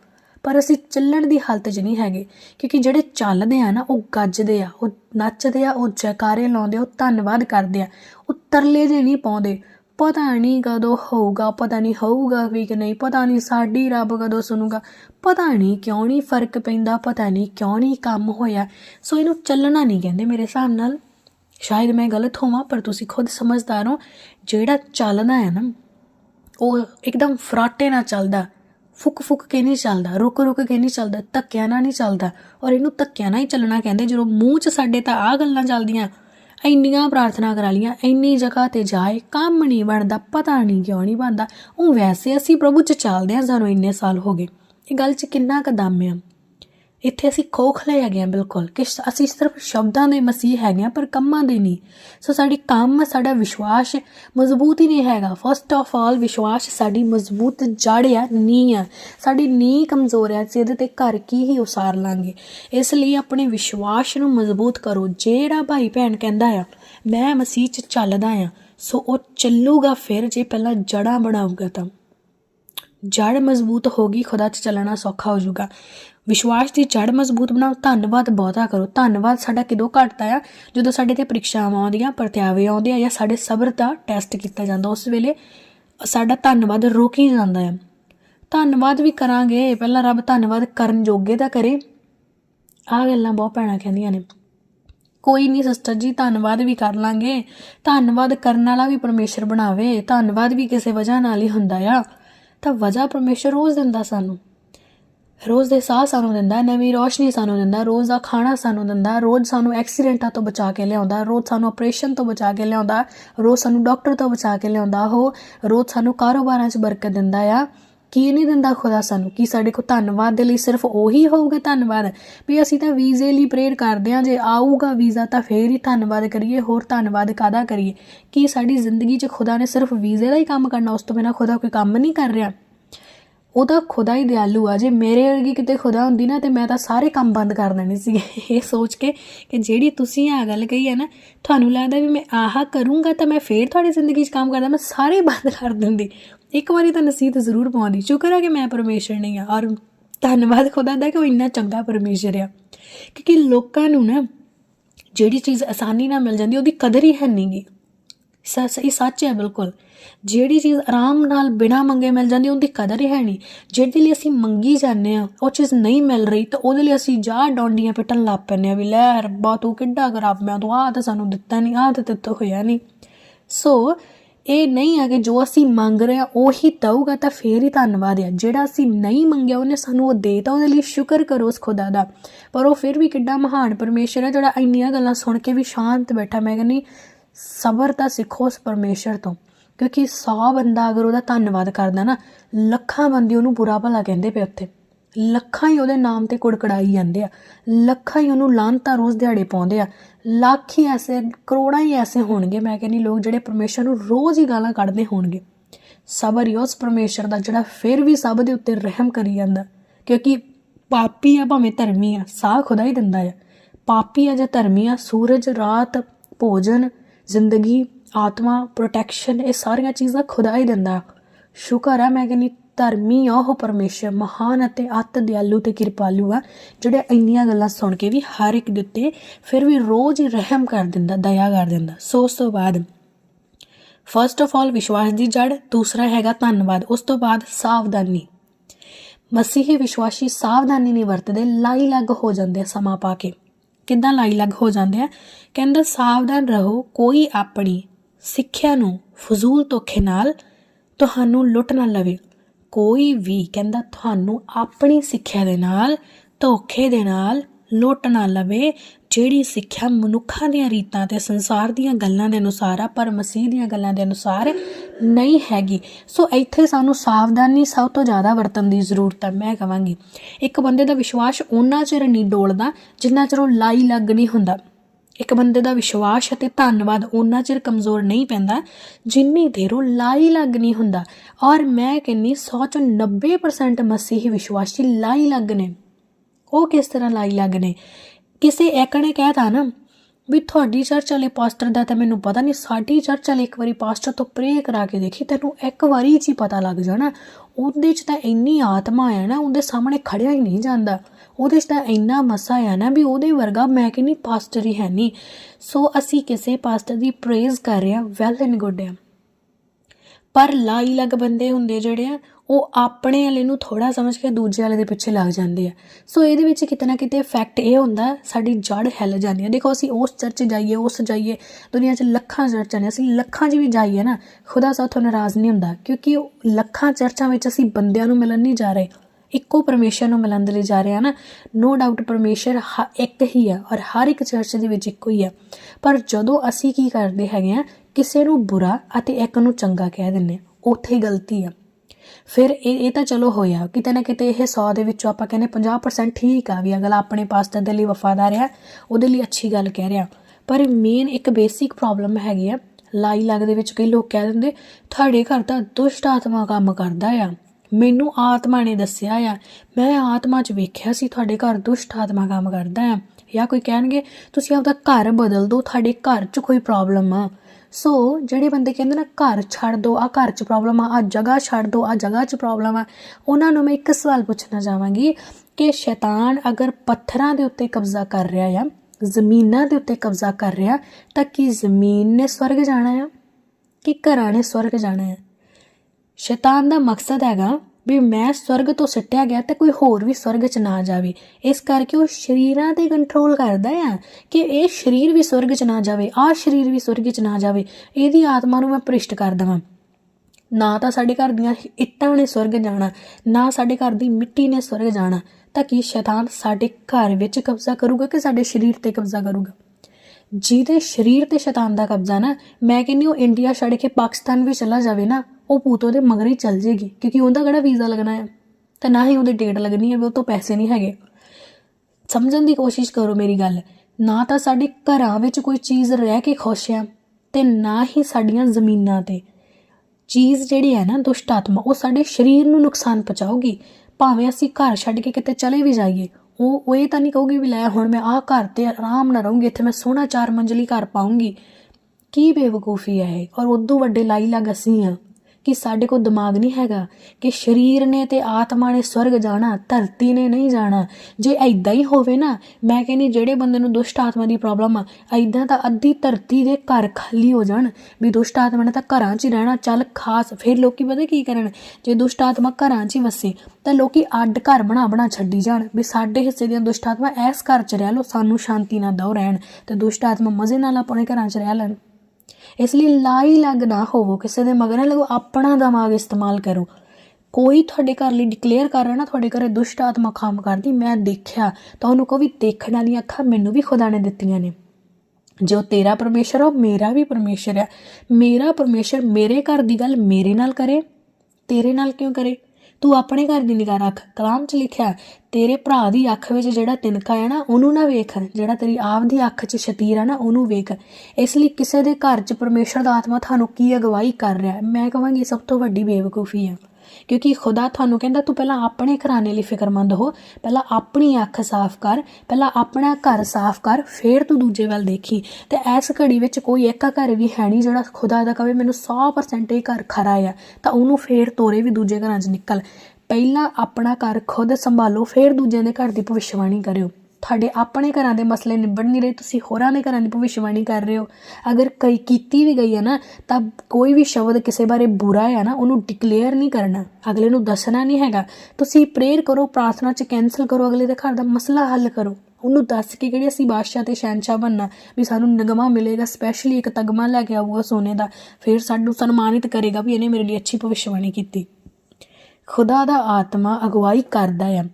ਪਰ ਅਸੀਂ ਚੱਲਣ ਦੀ ਹਾਲਤ 'ਚ ਨਹੀਂ ਹੈਗੇ, ਕਿਉਂਕਿ ਜਿਹੜੇ ਚੱਲਦੇ ਆ ਨਾ, ਉਹ ਗੱਜਦੇ ਆ, ਉਹ ਨੱਚਦੇ ਆ, ਉਹ ਜੈਕਾਰੇ ਲਾਉਂਦੇ ਉਹ ਧੰਨਵਾਦ ਕਰਦੇ ਆ, ਉਹ ਤਰਲੇ ਜੇ ਨਹੀਂ ਪਾਉਂਦੇ। ਪਤਾ ਨਹੀਂ ਕਦੋਂ ਹੋਊਗਾ, ਪਤਾ ਨਹੀਂ ਹੋਊਗਾ ਵੀ ਕਿ ਨਹੀਂ, ਪਤਾ ਨਹੀਂ ਸਾਡੀ ਰੱਬ ਕਦੋਂ ਸੁਣੂਗਾ, ਪਤਾ ਨਹੀਂ ਕਿਉਂ ਨਹੀਂ ਫ਼ਰਕ ਪੈਂਦਾ, ਪਤਾ ਨਹੀਂ ਕਿਉਂ ਨਹੀਂ ਕੰਮ ਹੋਇਆ। ਸੋ ਇਹਨੂੰ ਚੱਲਣਾ ਨਹੀਂ ਕਹਿੰਦੇ ਮੇਰੇ ਹਿਸਾਬ ਨਾਲ। ਸ਼ਾਇਦ ਮੈਂ ਗਲਤ ਹੋਵਾਂ, ਪਰ ਤੁਸੀਂ ਖੁਦ ਸਮਝਦਾਰ ਹੋ। ਜਿਹੜਾ ਚੱਲਦਾ ਹੈ ਨਾ, ਉਹ ਇੱਕਦਮ ਫਰਾਟੇ ਨਾਲ ਚੱਲਦਾ। ਫੁੱਕ ਫੁੱਕ ਕੇ ਨਹੀਂ ਚੱਲਦਾ, ਰੁਕ ਰੁਕ ਕੇ ਨਹੀਂ ਚੱਲਦਾ, ਧੱਕਿਆਂ ਨਾਲ ਨਹੀਂ ਚੱਲਦਾ ਔਰ ਇਹਨੂੰ ਧੱਕਿਆਂ ਨਾਲ ਹੀ ਚੱਲਣਾ ਕਹਿੰਦੇ, ਜਦੋਂ ਮੂੰਹ 'ਚ ਸਾਡੇ ਤਾਂ ਆਹ ਗੱਲਾਂ ਚੱਲਦੀਆਂ, ਇੰਨੀਆਂ ਪ੍ਰਾਰਥਨਾ ਕਰਾ ਲੀਆਂ ਇੰਨੀ ਜਗ੍ਹਾ ਤੇ ਜਾਏ, ਕੰਮ ਨਹੀਂ ਬਣਦਾ, ਪਤਾ ਨਹੀਂ ਕਿਉਂ ਨਹੀਂ ਬਣਦਾ, ਉਹ ਵੈਸੇ ਅਸੀਂ ਪ੍ਰਭੂ 'ਚ ਚੱਲਦੇ ਆ ਸਾਨੂੰ ਇੰਨੇ ਸਾਲ ਹੋ ਗਏ, ਇਹ ਗੱਲ 'ਚ ਕਿੰਨਾ ਕੁ ਦਮ ਆ। ਇੱਥੇ ਅਸੀਂ ਖੋਖਲੇ ਹੈਗੇ ਆ ਬਿਲਕੁਲ। ਕਿ ਅਸੀਂ ਸਿਰਫ ਸ਼ਬਦਾਂ ਦੇ ਮਸੀਹ ਹੈਗੇ ਆ ਪਰ ਕੰਮਾਂ ਦੇ ਨਹੀਂ। ਸੋ ਸਾਡੀ ਕੰਮ, ਸਾਡਾ ਵਿਸ਼ਵਾਸ ਮਜ਼ਬੂਤ ਹੀ ਨਹੀਂ ਹੈਗਾ। ਫਸਟ ਆਫ ਆਲ ਵਿਸ਼ਵਾਸ ਸਾਡੀ ਮਜ਼ਬੂਤ ਜੜ ਆ, ਨੀਂਹ ਆ। ਸਾਡੀ ਨੀਂਹ ਕਮਜ਼ੋਰ ਆ, ਅਸੀਂ ਤੇ ਘਰ ਕੀ ਹੀ ਉਸਾਰ ਲਾਂਗੇ? ਇਸ ਲਈ ਆਪਣੇ ਵਿਸ਼ਵਾਸ ਨੂੰ ਮਜ਼ਬੂਤ ਕਰੋ। ਜਿਹੜਾ ਭਾਈ ਭੈਣ ਕਹਿੰਦਾ ਆ, ਮੈਂ ਮਸੀਹ 'ਚ ਚੱਲਦਾ ਆ, ਸੋ ਉਹ ਚੱਲੂਗਾ ਫਿਰ ਜੇ ਪਹਿਲਾਂ ਜੜਾਂ ਬਣਾਊਗਾ ਤਾਂ। ਜੜ ਮਜ਼ਬੂਤ ਹੋਗੀ ਖੁਦਾ 'ਚ ਚੱਲਣਾ ਸੌਖਾ ਹੋ ਜਾਊਗਾ। ਵਿਸ਼ਵਾਸ ਦੀ ਜੜ ਮਜ਼ਬੂਤ ਬਣਾਓ। ਧੰਨਵਾਦ ਬਹੁਤਾ ਕਰੋ। ਧੰਨਵਾਦ ਸਾਡਾ ਕਿਦੋਂ ਘਟਦਾ ਆ? ਜਦੋਂ ਸਾਡੇ ਤੇ ਪ੍ਰੀਖਿਆਵਾਂ ਆਉਂਦੀਆਂ, ਪਰਤਿਆਵੇ ਆਉਂਦੇ ਆ ਜਾਂ ਸਾਡੇ ਸਬਰ ਦਾ ਟੈਸਟ ਕੀਤਾ ਜਾਂਦਾ, ਉਸ ਵੇਲੇ ਸਾਡਾ ਧੰਨਵਾਦ ਰੁਕ ਹੀ ਜਾਂਦਾ ਆ। ਧੰਨਵਾਦ ਵੀ ਕਰਾਂਗੇ। ਪਹਿਲਾਂ ਰੱਬ ਧੰਨਵਾਦ ਕਰਨ ਜੋਗੇ ਤਾਂ ਕਰੇ। ਆਹ ਗੱਲਾਂ ਬਹੁਤ ਭੈਣਾਂ ਕਹਿੰਦੀਆਂ ਨੇ। ਕੋਈ ਨਹੀਂ ਸਿਸਟਰ ਜੀ, ਧੰਨਵਾਦ ਵੀ ਕਰ ਲਾਂਗੇ। ਧੰਨਵਾਦ ਕਰਨ ਵਾਲਾ ਵੀ ਪਰਮੇਸ਼ਰ ਬਣਾਵੇ। ਧੰਨਵਾਦ ਵੀ ਕਿਸੇ ਵਜ੍ਹਾ ਨਾਲ ਹੀ ਹੁੰਦਾ ਆ। ਤਾਂ ਵਜ੍ਹਾ ਪਰਮੇਸ਼ਰ ਰੋਜ਼ ਦਿੰਦਾ ਸਾਨੂੰ। ਰੋਜ਼ ਦੇ ਸਾਹ ਸਾਨੂੰ ਦਿੰਦਾ, ਨਵੀਂ ਰੋਸ਼ਨੀ ਸਾਨੂੰ ਦਿੰਦਾ, ਰੋਜ਼ ਦਾ ਖਾਣਾ ਸਾਨੂੰ ਦਿੰਦਾ, ਰੋਜ਼ ਸਾਨੂੰ ਐਕਸੀਡੈਂਟਾਂ ਤੋਂ ਬਚਾ ਕੇ ਲਿਆਉਂਦਾ, ਰੋਜ਼ ਸਾਨੂੰ ਆਪਰੇਸ਼ਨ ਤੋਂ ਬਚਾ ਕੇ ਲਿਆਉਂਦਾ, ਰੋਜ਼ ਸਾਨੂੰ ਡਾਕਟਰ ਤੋਂ ਬਚਾ ਕੇ ਲਿਆਉਂਦਾ, ਉਹ ਰੋਜ਼ ਸਾਨੂੰ ਕਾਰੋਬਾਰਾਂ 'ਚ ਬਰਕਤ ਦਿੰਦਾ ਆ। ਕੀ ਨਹੀਂ ਦਿੰਦਾ ਖੁਦਾ ਸਾਨੂੰ? ਕੀ ਸਾਡੇ ਕੋਲ ਧੰਨਵਾਦ ਦੇ ਲਈ ਸਿਰਫ ਉਹੀ ਹੋਊਗਾ ਧੰਨਵਾਦ? ਵੀ ਅਸੀਂ ਤਾਂ ਵੀਜ਼ੇ ਲਈ ਪ੍ਰੇਅਰ ਕਰਦੇ ਹਾਂ, ਜੇ ਆਊਗਾ ਵੀਜ਼ਾ ਤਾਂ ਫੇਰ ਹੀ ਧੰਨਵਾਦ ਕਰੀਏ, ਹੋਰ ਧੰਨਵਾਦ ਕਾਦਾ ਕਰੀਏ? ਕੀ ਸਾਡੀ ਜ਼ਿੰਦਗੀ 'ਚ ਖੁਦਾ ਨੇ ਸਿਰਫ ਵੀਜ਼ੇ ਦਾ ਹੀ ਕੰਮ ਕਰਨਾ, ਉਸ ਤੋਂ ਬਿਨਾਂ ਖੁਦਾ ਕੋਈ ਕੰਮ ਨਹੀਂ ਕਰ ਰਿਹਾ? ਉਹ ਤਾਂ ਖੁਦਾ ਹੀ ਦਿਆਲੂ ਆ। ਜੇ ਮੇਰੇ ਵਰਗੀ ਕਿਤੇ ਖੁਦਾ ਹੁੰਦੀ ਨਾ, ਤੇ ਮੈਂ ਤਾਂ ਸਾਰੇ ਕੰਮ ਬੰਦ ਕਰ ਦੇਣੇ ਸੀ ਇਹ ਸੋਚ ਕੇ ਕਿ ਜਿਹੜੀ ਤੁਸੀਂ ਆ ਗੱਲ ਕਹੀ ਹੈ ਨਾ, ਤੁਹਾਨੂੰ ਲੱਗਦਾ ਵੀ ਮੈਂ ਆਹ ਕਰੂੰਗਾ ਤਾਂ ਮੈਂ ਫੇਰ ਤੁਹਾਡੀ ਜ਼ਿੰਦਗੀ 'ਚ ਕੰਮ ਕਰਦਾ, ਮੈਂ ਸਾਰੇ ਬੰਦ ਕਰ ਦਿੰਦੀ। ਇੱਕ ਵਾਰੀ ਤਾਂ ਨਸੀਹਤ ਜ਼ਰੂਰ ਪਾਉਂਦੀ ਸ਼ੁਕਰ ਹੈ ਕਿ ਮੈਂ ਪਰਮੇਸ਼ਰ ਨਹੀਂ ਆ, ਔਰ ਧੰਨਵਾਦ ਖੁਦਾ ਦਾ ਕਿ ਉਹ ਇੰਨਾ ਚੰਗਾ ਪਰਮੇਸ਼ਰ ਆ। ਕਿਉਂਕਿ ਲੋਕਾਂ ਨੂੰ ਨਾ, ਜਿਹੜੀ ਚੀਜ਼ ਆਸਾਨੀ ਨਾਲ ਮਿਲ ਜਾਂਦੀ, ਉਹਦੀ ਕਦਰ ਹੀ ਹੈ ਨਹੀਂਗੀ ਸੱਚ ਇਹ ਸੱਚ ਹੈ, ਬਿਲਕੁਲ। ਜਿਹੜੀ ਚੀਜ਼ ਆਰਾਮ ਨਾਲ ਬਿਨਾ ਮੰਗੇ ਮਿਲ ਜਾਂਦੀ, ਉਹਦੀ ਕਦਰ ਹੀ ਹੈ ਨਹੀਂ। ਜਿਹਦੇ ਲਈ ਅਸੀਂ ਮੰਗੀ ਜਾਂਦੇ ਆ ਉਹ ਚੀਜ਼ ਨਹੀਂ ਮਿਲ ਰਹੀ, ਤਾਂ ਉਹਦੇ ਲਈ ਅਸੀਂ ਜਾ ਡੌਂਡੀਆਂ ਪਿੱਟਣ ਲੱਗ ਪੈਂਦੇ ਆ ਵੀ, ਲੈ ਰੱਬਾ ਤੂੰ ਕਿੱਡਾ ਖਰਾਬ, ਮੈਂ ਤੂੰ ਆਹ ਤਾਂ ਸਾਨੂੰ ਦਿੱਤਾ ਨਹੀਂ, ਆਹ ਤਾਂ ਦਿੱਤਾ ਹੋਇਆ ਨਹੀਂ। ਸੋ, ਇਹ ਨਹੀਂ ਹੈ ਕਿ ਜੋ ਅਸੀਂ ਮੰਗ ਰਹੇ ਆ ਉਹੀ ਦਊਗਾ, ਤਾਂ ਫੇਰ ਹੀ ਧੰਨਵਾਦ ਹੈ। ਜਿਹੜਾ ਅਸੀਂ ਨਹੀਂ ਮੰਗਿਆ, ਉਹਨੇ ਸਾਨੂੰ ਉਹ ਦੇਤਾ, ਉਹਦੇ ਲਈ ਸ਼ੁਕਰ ਕਰੋ ਉਸ ਖੁਦਾ ਦਾ। ਪਰ ਉਹ ਫਿਰ ਵੀ ਕਿੱਡਾ ਮਹਾਨ ਪਰਮੇਸ਼ਰ ਹੈ, ਜਿਹੜਾ ਇੰਨੀਆਂ ਗੱਲਾਂ ਸੁਣ ਕੇ ਵੀ ਸ਼ਾਂਤ ਬੈਠਾ। ਮੈਂ ਕਹਿੰਦੀ ਸਬਰ ਤਾਂ ਸਿੱਖੋ ਉਸ ਪਰਮੇਸ਼ਰ ਤੋਂ, ਕਿਉਂਕਿ 100 ਬੰਦਾ ਅਗਰ ਉਹਦਾ ਧੰਨਵਾਦ ਕਰਦਾ ਨਾ, ਲੱਖਾਂ ਬੰਦੇ ਉਹਨੂੰ ਬੁਰਾ ਭਲਾ ਕਹਿੰਦੇ ਪਏ ਉੱਥੇ। ਲੱਖਾਂ ਹੀ ਉਹਦੇ ਨਾਮ ਤੇ ਕੁੜਕੜਾਈ ਜਾਂਦੇ ਆ। ਲੱਖਾਂ ਹੀ ਉਹਨੂੰ ਲਾਂਤਾ ਰੋਜ਼ ਦਿਹਾੜੇ ਪਾਉਂਦੇ ਆ। ਲੱਖ ਹੀ ਐਸੇ, ਕਰੋੜਾਂ ਹੀ ਐਸੇ ਹੋਣਗੇ। ਮੈਂ ਕਹਿੰਦੀ ਲੋਕ ਜਿਹੜੇ ਪਰਮੇਸ਼ਰ ਨੂੰ ਰੋਜ਼ ਹੀ ਗਾਲਾਂ ਕੱਢਦੇ ਹੋਣਗੇ। ਸਬਰ ਹੀ ਉਸ ਪਰਮੇਸ਼ਰ ਦਾ ਜਿਹੜਾ ਫਿਰ ਵੀ ਸਭ ਦੇ ਉੱਤੇ ਰਹਿਮ ਕਰੀ ਜਾਂਦਾ। ਕਿਉਂਕਿ ਪਾਪੀ ਆ ਭਾਵੇਂ ਧਰਮੀ ਆ, ਸਾਹ ਖੁਦਾ ਹੀ ਦਿੰਦਾ ਆ। ਪਾਪੀ ਆ ਜਾਂ ਧਰਮੀ ਆ, ਸੂਰਜ, ਰਾਤ, ਭੋਜਨ ਜ਼ਿੰਦਗੀ, ਆਤਮਾ ਪ੍ਰੋਟੈਕਸ਼ਨ ਇਹ ਸਾਰੀਆਂ ਚੀਜ਼ਾਂ ਖੁਦਾ ਹੀ ਦਿੰਦਾ। ਸ਼ੁਕਰ ਆ ਮੈਂ ਕਹਿੰਦੀ ਧਰਮੀ ਆ ਉਹ ਪਰਮੇਸ਼ਰ, ਮਹਾਨ ਅਤੇ ਅਤ ਦਿਆਲੂ ਤੇ ਕਿਰਪਾਲੂ ਆ, ਜਿਹੜੇ ਇੰਨੀਆਂ ਗੱਲਾਂ ਸੁਣ ਕੇ ਵੀ ਹਰ ਇੱਕ ਦੇ ਉੱਤੇ ਫਿਰ ਵੀ ਰੋਜ਼ ਹੀ ਰਹਿਮ ਕਰ ਦਿੰਦਾ, ਦਇਆ ਕਰ ਦਿੰਦਾ। ਸੋ ਉਸ ਤੋਂ ਬਾਅਦ ਫਰਸਟ ਆਫ ਆਲ ਵਿਸ਼ਵਾਸ ਦੀ ਜੜ ਦੂਸਰਾ ਹੈਗਾ ਧੰਨਵਾਦ, ਉਸ ਤੋਂ ਬਾਅਦ ਸਾਵਧਾਨੀ। ਮਸੀਹੀ ਵਿਸ਼ਵਾਸੀ ਸਾਵਧਾਨੀ ਨਹੀਂ ਵਰਤਦੇ ਲਾਈ ਲੱਗ ਹੋ ਜਾਂਦੇ ਸਮਾਂ ਪਾ ਕੇ। ਕਿੱਦਾਂ ਲਾਈ ਲੱਗ ਹੋ ਜਾਂਦੇ ਆ? ਕਹਿੰਦਾ, ਸਾਵਧਾਨ ਰਹੋ, ਕੋਈ ਆਪਣੀ ਸਿੱਖਿਆ ਨੂੰ ਫਜ਼ੂਲ ਧੋਖੇ ਨਾਲ ਤੁਹਾਨੂੰ ਲੁੱਟ ਨਾ ਲਵੇ। ਕੋਈ ਵੀ ਕਹਿੰਦਾ, ਤੁਹਾਨੂੰ ਆਪਣੀ ਸਿੱਖਿਆ ਦੇ ਨਾਲ, ਧੋਖੇ ਦੇ ਨਾਲ ਲੁੱਟ ਨਾ ਲਵੇ ਜਿਹੜੀ ਸਿੱਖਿਆ ਮਨੁੱਖਾਂ ਦੀਆਂ ਰੀਤਾਂ ਤੇ ਸੰਸਾਰ ਦੀਆਂ ਗੱਲਾਂ ਦੇ ਅਨੁਸਾਰ ਆ, ਪਰ ਮਸੀਹ ਦੀਆਂ ਗੱਲਾਂ ਦੇ ਅਨੁਸਾਰ ਨਹੀਂ ਹੈਗੀ। ਸੋ ਇੱਥੇ ਸਾਨੂੰ ਸਾਵਧਾਨੀ ਸਭ ਤੋਂ ਜ਼ਿਆਦਾ ਵਰਤਣ ਦੀ ਜ਼ਰੂਰਤ ਹੈ ਮੈਂ ਕਹਾਂਗੀ। ਇੱਕ ਬੰਦੇ ਦਾ ਵਿਸ਼ਵਾਸ ਉਹਨਾਂ ਚਿਰ ਨਹੀਂ ਡੋਲਦਾ ਜਿੰਨਾ ਚਿਰ ਉਹ ਲਾਈ ਲੱਗ ਨਹੀਂ ਹੁੰਦਾ। ਇੱਕ ਬੰਦੇ ਦਾ ਵਿਸ਼ਵਾਸ ਅਤੇ ਧੰਨਵਾਦ ਉਹਨਾਂ ਚਿਰ ਕਮਜ਼ੋਰ ਨਹੀਂ ਪੈਂਦਾ ਜਿੰਨੀ ਦੇਰ ਉਹ ਲਾਈ ਲੱਗ ਨਹੀਂ ਹੁੰਦਾ। ਔਰ ਮੈਂ ਕਹਿੰਨੀ 100 ਚੋਂ 90% ਮਸੀਹੀ ਵਿਸ਼ਵਾਸੀ ਲਾਈ ਲੱਗ ਨੇ। ਉਹ ਕਿਸ ਤਰ੍ਹਾਂ ਲਾਈ ਲੱਗ ਨੇ? ਕਿਸੇ ਇੱਕ ਨੇ ਕਹਿਤਾ ਨਾ ਵੀ ਤੁਹਾਡੀ ਚਰਚ ਵਾਲੇ ਪਾਸਟਰ ਦਾ ਤਾਂ ਮੈਨੂੰ ਪਤਾ ਨਹੀਂ ਸਾਡੀ ਚਰਚ ਵਾਲੇ ਇੱਕ ਵਾਰੀ ਪਾਸਟਰ ਤੋਂ ਪ੍ਰੇ ਕਰਾ ਕੇ ਦੇਖੀ, ਤੈਨੂੰ ਇੱਕ ਵਾਰੀ 'ਚ ਹੀ ਪਤਾ ਲੱਗ ਜਾਣਾ। ਉਹਦੇ 'ਚ ਤਾਂ ਇੰਨੀ ਆਤਮਾ ਆ ਨਾ, ਉਹਦੇ ਸਾਹਮਣੇ ਖੜਿਆ ਹੀ ਨਹੀਂ ਜਾਂਦਾ। ਉਹਦੇ 'ਚ ਤਾਂ ਇੰਨਾ ਮਸਾ ਆ ਨਾ ਵੀ ਉਹਦੇ ਵਰਗਾ ਮੈਂ ਕਹਿੰਨੀ ਪਾਸਟਰ ਹੀ ਹੈ ਨਹੀਂ ਸੋ ਅਸੀਂ ਕਿਸੇ ਪਾਸਟਰ ਦੀ ਪ੍ਰੇਜ਼ ਕਰ ਰਹੇ ਹਾਂ ਵੈਲ ਐਂਡ ਗੁੱਡ ਹੈ ਪਰ ਲਾਈ ਲੱਗ ਬੰਦੇ ਹੁੰਦੇ ਜਿਹੜੇ ਆ, ਉਹ ਆਪਣੇ ਵਾਲੇ ਨੂੰ ਥੋੜਾ ਸਮਝ ਕੇ ਦੂਜੇ ਵਾਲੇ ਦੇ ਪਿੱਛੇ ਲੱਗ ਜਾਂਦੇ ਆ। ਸੋ ਇਹਦੇ ਵਿੱਚ ਕਿਤੇ ਨਾ ਕਿਤੇ ਇਫੈਕਟ ਇਹ ਹੁੰਦਾ, ਸਾਡੀ ਜੜ ਹਿੱਲ ਜਾਂਦੀ ਹੈ ਦੇਖੋ, ਅਸੀਂ ਉਸ ਚਰਚ ਜਾਈਏ, ਉਸ ਜਾਈਏ, ਦੁਨੀਆ 'ਚ ਲੱਖਾਂ ਚਰਚਾਂ ਨੇ, ਅਸੀਂ ਲੱਖਾਂ 'ਚ ਵੀ ਜਾਈਏ ਨਾ, ਖੁਦਾ ਸਾਥੋਂ ਨਾਰਾਜ਼ ਨਹੀਂ ਹੁੰਦਾ। ਕਿਉਂਕਿ ਉਹ ਲੱਖਾਂ ਚਰਚਾਂ ਵਿੱਚ ਅਸੀਂ ਬੰਦਿਆਂ ਨੂੰ ਮਿਲਣ ਨਹੀਂ ਜਾ ਰਹੇ ਇੱਕੋ ਪਰਮੇਸ਼ਰ ਨੂੰ ਮਿਲਣ ਦੇ ਲਈ ਜਾ ਰਹੇ ਆ ਨਾ ਨੋ ਡਾਊਟ ਪਰਮੇਸ਼ਰ ਹ- ਇੱਕ ਹੀ ਆ ਔਰ ਹਰ ਇੱਕ ਚਰਚ ਦੇ ਵਿੱਚ ਇੱਕੋ ਹੀ ਆ। ਪਰ ਜਦੋਂ ਅਸੀਂ ਕੀ ਕਰਦੇ ਹੈਗੇ ਆ ਕਿਸੇ ਨੂੰ ਬੁਰਾ ਅਤੇ ਇੱਕ ਨੂੰ ਚੰਗਾ ਕਹਿ ਦਿੰਨੇ ਆ, ਉੱਥੇ ਹੀ ਗਲਤੀ ਆ। ਫਿਰ ਇਹ ਇਹ ਤਾਂ ਚਲੋ ਹੋਇਆ ਕਿਤੇ ਨਾ ਕਿਤੇ ਇਹ 100 ਦੇ ਵਿੱਚੋਂ ਆਪਾਂ ਕਹਿੰਦੇ 50% ਠੀਕ ਆ ਵੀ ਅਗਲਾ ਆਪਣੇ ਪਾਸਟਰ ਦੇ ਲਈ ਵਫਾਦਾਰ ਆ ਉਹਦੇ ਲਈ ਅੱਛੀ ਗੱਲ ਕਹਿ ਰਿਹਾ। ਪਰ ਮੇਨ ਇੱਕ ਬੇਸਿਕ ਪ੍ਰੋਬਲਮ ਹੈਗੀ ਆ ਲਾਈ ਲੱਗ ਦੇ ਵਿੱਚ ਕਈ ਲੋਕ ਕਹਿ ਦਿੰਦੇ ਤੁਹਾਡੇ ਘਰ ਤਾਂ ਦੁਸ਼ਟ ਆਤਮਾ ਕੰਮ ਕਰਦਾ ਆ। ਮੈਨੂੰ ਆਤਮਾ ਨੇ ਦੱਸਿਆ ਆ। ਮੈਂ ਆਤਮਾ 'ਚ ਵੇਖਿਆ ਸੀ, ਤੁਹਾਡੇ ਘਰ ਦੁਸ਼ਟ ਆਤਮਾ ਕੰਮ ਕਰਦਾ ਆ। ਜਾਂ ਕੋਈ ਕਹਿਣਗੇ, ਤੁਸੀਂ ਆਪਦਾ ਘਰ ਬਦਲ ਦਿਓ, ਤੁਹਾਡੇ ਘਰ 'ਚ ਕੋਈ ਪ੍ਰੋਬਲਮ ਆ। ਸੋ ਜਿਹੜੇ ਬੰਦੇ ਕਹਿੰਦੇ ਨਾ, ਘਰ ਛੱਡ ਦਿਓ ਆ ਘਰ 'ਚ ਪ੍ਰੋਬਲਮ ਆ ਆ ਜਗ੍ਹਾ ਛੱਡ ਦਿਓ ਆ ਜਗ੍ਹਾ 'ਚ ਪ੍ਰੋਬਲਮ ਆ। ਉਹਨਾਂ ਨੂੰ ਮੈਂ ਇੱਕ ਸਵਾਲ ਪੁੱਛਣਾ ਚਾਹਾਂਗੀ ਕਿ ਸ਼ੈਤਾਨ ਅਗਰ ਪੱਥਰਾਂ ਦੇ ਉੱਤੇ ਕਬਜ਼ਾ ਕਰ ਰਿਹਾ ਆ, ਜ਼ਮੀਨਾਂ ਦੇ ਉੱਤੇ ਕਬਜ਼ਾ ਕਰ ਰਿਹਾ, ਤਾਂ ਕੀ ਜ਼ਮੀਨ ਨੇ ਸਵਰਗ ਜਾਣਾ ਆ? ਕਿ ਘਰਾਂ ਨੇ ਸਵਰਗ ਜਾਣਾ ਆ? ਸ਼ੈਤਾਨ ਦਾ ਮਕਸਦ ਹੈਗਾ ਵੀ ਮੈਂ ਸਵਰਗ ਤੋਂ ਸਿੱਟਿਆ ਗਿਆ ਤੇ ਕੋਈ ਹੋਰ ਵੀ ਸਵਰਗ 'ਚ ਨਾ ਜਾਵੇ। ਇਸ ਕਰਕੇ ਉਹ ਸ਼ਰੀਰਾਂ ਤੇ ਕੰਟਰੋਲ ਕਰਦਾ ਆ ਕਿ ਇਹ ਸ਼ਰੀਰ ਵੀ ਸਵਰਗ 'ਚ ਨਾ ਜਾਵੇ, ਆਹ ਸ਼ਰੀਰ ਵੀ ਸਵਰਗ 'ਚ ਨਾ ਜਾਵੇ। ਇਹਦੀ ਆਤਮਾ ਨੂੰ ਮੈਂ ਭ੍ਰਿਸ਼ਟ ਕਰ ਦਵਾਂ। ਨਾ ਤਾਂ ਸਾਡੇ ਘਰ ਦੀਆਂ ਇੱਟਾਂ ਨੇ ਸਵਰਗ ਜਾਣਾ, ਨਾ ਸਾਡੇ ਘਰ ਦੀ ਮਿੱਟੀ ਨੇ ਸਵਰਗ ਜਾਣਾ, ਤਾਂ ਕੀ ਸ਼ੈਤਾਨ ਸਾਡੇ ਘਰ ਵਿੱਚ ਕਬਜ਼ਾ ਕਰੂਗਾ ਕਿ ਸਾਡੇ ਸਰੀਰ ਤੇ ਕਬਜ਼ਾ ਕਰੂਗਾ? ਜਿਹਦੇ ਸਰੀਰ ਤੇ ਸ਼ੈਤਾਨ ਦਾ ਕਬਜ਼ਾ ਨਾ, ਮੈਂ ਕਹਿੰਦੀ ਉਹ ਇੰਡੀਆ ਛੱਡ ਕੇ ਪਾਕਿਸਤਾਨ ਵੀ ਚਲਾ ਜਾਵੇ ਨਾ, ਉਹ ਪੂਤੋ ਦੇ ਮਗਰ ਹੀ ਚੱਲ ਜੇਗੀ, ਕਿਉਂਕਿ ਉਹਦਾ ਕਿਹੜਾ ਵੀਜ਼ਾ ਲੱਗਣਾ ਹੈ? ਤੇ ਨਾ ਹੀ ਉਹਦੀ ਡੇਟ ਲੱਗਣੀ ਹੈ ਵੀ ਉਹ ਤੋਂ ਪੈਸੇ ਨਹੀਂ ਹੈਗੇ। ਸਮਝਣ ਦੀ ਕੋਸ਼ਿਸ਼ ਕਰੋ ਮੇਰੀ ਗੱਲ, ਨਾ ਤਾਂ ਸਾਡੇ ਘਰਾਂ ਵਿੱਚ ਕੋਈ ਚੀਜ਼ ਰਹਿ ਕੇ ਖੁਸ਼ ਆ, ਤੇ ਨਾ ਹੀ ਸਾਡੀਆਂ ਜ਼ਮੀਨਾਂ ਤੇ। ਚੀਜ਼ ਜਿਹੜੀ ਹੈ ਨਾ ਦੁਸ਼ਟ ਆਤਮਾ, ਉਹ ਸਾਡੇ ਸਰੀਰ ਨੂੰ ਨੁਕਸਾਨ ਪਹੁੰਚਾਊਗੀ। ਭਾਵੇਂ ਅਸੀਂ ਘਰ ਛੱਡ ਕੇ ਕਿਤੇ ਚਲੇ ਵੀ ਜਾਈਏ ਉਹ ਉਹ ਇਹ ਤਾਂ ਨਹੀਂ ਕਹੂਗੀ ਵੀ ਲੈ ਹੁਣ ਮੈਂ ਆਹ ਘਰ ਤੇ ਆਰਾਮ ਨਾਲ ਰਹੂੰਗੀ, ਇੱਥੇ ਮੈਂ ਸੋਹਣਾ ਚਾਰ ਮੰਜ਼ਲੀ ਘਰ ਪਾਉਂਗੀ ਕੀ ਬੇਵਕੂਫੀ ਹੈ ਇਹ? ਔਰ ਉਦੋਂ ਵੱਡੇ ਲਾਈ ਲੱਗ ਅਸੀਂ ਆ। ਕਿ ਸਾਡੇ ਕੋਲ ਦਿਮਾਗ ਨਹੀਂ ਹੈਗਾ ਕਿ ਸਰੀਰ ਨੇ ਤੇ ਆਤਮਾ ਨੇ ਸਵਰਗ ਜਾਣਾ, ਧਰਤੀ ਨੇ ਨਹੀਂ ਜਾਣਾ। ਜੇ ਐਦਾਂ ਹੀ ਹੋਵੇ ਨਾ, ਮੈਂ ਕਹਿੰਦੀ ਜਿਹੜੇ ਬੰਦੇ ਨੂੰ ਦੁਸ਼ਟ ਆਤਮਾ ਦੀ ਪ੍ਰੋਬਲਮ ਆ ਐਦਾਂ ਤਾਂ ਅੱਧੀ ਧਰਤੀ ਦੇ ਘਰ ਖਾਲੀ ਹੋ ਜਾਣ। ਵੀ ਦੁਸ਼ਟ ਆਤਮਾ ਨੇ ਤਾਂ ਘਰਾਂ 'ਚ ਹੀ ਰਹਿਣਾ, ਚੱਲ ਖਾਸ ਫਿਰ ਲੋਕੀ ਪਤਾ ਕੀ ਕਰਨ? ਜੇ ਦੁਸ਼ਟ ਆਤਮਾ ਘਰਾਂ 'ਚ ਹੀ ਵਸੇ, ਤਾਂ ਲੋਕੀ ਅੱਡ ਘਰ ਬਣਾ ਬਣਾ ਛੱਡੀ ਜਾਣ। ਵੀ ਸਾਡੇ ਹਿੱਸੇ ਦੀਆਂ ਦੁਸ਼ਟ ਆਤਮਾ ਐਸ ਘਰ 'ਚ ਰਹਿ ਲੋ ਸਾਨੂੰ ਸ਼ਾਂਤੀ ਨਾਲ ਦਓ ਰਹਿਣ। ਤੇ ਦੁਸ਼ਟ ਆਤਮਾ ਮਜ਼ੇ ਨਾਲ ਆਪਣੇ ਘਰਾਂ 'ਚ ਰਹਿ ਲੈਣ। ਇਸ ਲਈ ਲਾਈ ਲੱਗ ਨਾ ਹੋਵੋ, ਕਿਸੇ ਦੇ ਮਗਰ ਨਾ ਲੱਗੋ, ਆਪਣਾ ਦਿਮਾਗ ਇਸਤੇਮਾਲ ਕਰੋ। ਕੋਈ ਤੁਹਾਡੇ ਘਰ ਲਈ ਡਿਕਲੇਅਰ ਕਰ ਰਿਹਾ ਨਾ, ਤੁਹਾਡੇ ਘਰੇ ਦੁਸ਼ਟ ਆਤਮਾ ਕੰਮ ਕਰਦੀ, ਮੈਂ ਦੇਖਿਆ, ਤਾਂ ਉਹਨੂੰ ਕਹੋ ਵੀ ਦੇਖਣ ਵਾਲੀਆਂ ਅੱਖਾਂ ਮੈਨੂੰ ਵੀ ਖੁਦਾ ਨੇ ਦਿੱਤੀਆਂ ਨੇ। ਜੋ ਤੇਰਾ ਪਰਮੇਸ਼ਰ ਆ, ਉਹ ਮੇਰਾ ਵੀ ਪਰਮੇਸ਼ਰ ਆ। ਮੇਰਾ ਪਰਮੇਸ਼ਰ ਮੇਰੇ ਘਰ ਦੀ ਗੱਲ ਮੇਰੇ ਨਾਲ ਕਰੇ, ਤੇਰੇ ਨਾਲ ਕਿਉਂ ਕਰੇ? ਤੂੰ ਆਪਣੇ ਘਰ ਦੀ ਨਿਗਾਹ ਰੱਖ। ਕਲਾਮ 'ਚ ਲਿਖਿਆ ਤੇਰੇ ਭਰਾ ਦੀ ਅੱਖ ਵਿੱਚ ਜਿਹੜਾ ਤਿਨਕਾ ਹੈ ਨਾ, ਉਹਨੂੰ ਨਾ ਵੇਖ। ਜਿਹੜਾ ਤੇਰੀ ਆਪ ਦੀ ਅੱਖ 'ਚ ਸ਼ਤੀਰ ਆ ਨਾ, ਉਹਨੂੰ ਵੇਖ। ਇਸ ਲਈ ਕਿਸੇ ਦੇ ਘਰ 'ਚ ਪਰਮੇਸ਼ਰ ਦਾ ਆਤਮਾ ਤੁਹਾਨੂੰ ਕੀ ਅਗਵਾਈ ਕਰ ਰਿਹਾ ਹੈ? ਮੈਂ ਕਹਾਂਗੀ ਸਭ ਤੋਂ ਵੱਡੀ ਬੇਵਕੂਫੀ ਹੈ। ਕਿਉਂਕਿ ਖੁਦਾ ਤੁਹਾਨੂੰ ਕਹਿੰਦਾ, ਤੂੰ ਪਹਿਲਾਂ ਆਪਣੇ ਘਰਾਣੇ ਲਈ ਫਿਕਰਮੰਦ ਹੋ। ਪਹਿਲਾਂ ਆਪਣੀ ਅੱਖ ਸਾਫ਼ ਕਰ। ਪਹਿਲਾਂ ਆਪਣਾ ਘਰ ਸਾਫ਼ ਕਰ। ਫੇਰ ਤੂੰ ਦੂਜੇ ਵੱਲ ਦੇਖੀ। ਤੇ ਇਸ ਘੜੀ ਵਿੱਚ ਕੋਈ ਇੱਕ ਘਰ ਵੀ ਹੈ ਨਹੀਂ ਜਿਹੜਾ ਖੁਦਾ ਦਾ ਕਵੇ, ਮੈਨੂੰ 100% ਇਹ ਘਰ ਖਰਾ ਆ। ਤਾਂ ਉਹਨੂੰ ਫੇਰ ਤੋਰੇ ਵੀ ਦੂਜੇ ਘਰਾਂ 'ਚ ਨਿਕਲ। ਪਹਿਲਾਂ ਆਪਣਾ ਘਰ ਖੁਦ ਸੰਭਾਲੋ, ਫਿਰ ਦੂਜਿਆਂ ਦੇ ਘਰ ਦੀ ਭਵਿੱਖਬਾਣੀ ਕਰਿਓ। ਤੁਹਾਡੇ ਆਪਣੇ ਘਰਾਂ ਦੇ ਮਸਲੇ ਨਿਬੜ ਨਹੀਂ ਰਹੇ, ਤੁਸੀਂ ਹੋਰਾਂ ਦੇ ਘਰਾਂ ਦੀ ਭਵਿੱਖਬਾਣੀ ਕਰ ਰਹੇ ਹੋ। ਅਗਰ ਕਈ ਕੀਤੀ ਵੀ ਗਈ ਹੈ ਨਾ, ਤਾਂ ਕੋਈ ਵੀ ਸ਼ਬਦ ਕਿਸੇ ਬਾਰੇ ਬੁਰਾ ਹੈ ਨਾ, ਉਹਨੂੰ ਡਿਕਲੇਅਰ ਨਹੀਂ ਕਰਨਾ। ਅਗਲੇ ਨੂੰ ਦੱਸਣਾ ਨਹੀਂ ਹੈਗਾ। ਤੁਸੀਂ ਪ੍ਰੇਅਰ ਕਰੋ, ਪ੍ਰਾਰਥਨਾ ਚ ਕੈਨਸਲ ਕਰੋ, ਅਗਲੇ ਦੇ ਘਰ ਦਾ ਮਸਲਾ ਹੱਲ ਕਰੋ। ਉਹਨੂੰ ਦੱਸ ਕੇ ਕਿਹੜੀ ਅਸੀਂ ਬਾਦਸ਼ਾਹ ਤੇ ਸ਼ਹਿਨशाह ਬਣਨਾ, ਵੀ ਸਾਨੂੰ ਨਗਮਾ ਮਿਲੇਗਾ ਸਪੈਸ਼ਲੀ ਇੱਕ ਤਗਮਾ ਲੈ ਕੇ ਆਊਗਾ ਸੋਨੇ ਦਾ। ਫਿਰ ਸਾਨੂੰ ਸਨਮਾਨਿਤ ਕਰੇਗਾ ਵੀ ਇਹਨੇ ਮੇਰੇ ਲਈ ਅੱਛੀ ਭਵਿੱਖਬਾਣੀ ਕੀਤੀ। ਖੁਦਾ ਦਾ ਆਤਮਾ ਅਗਵਾਈ ਕਰਦਾ ਹੈ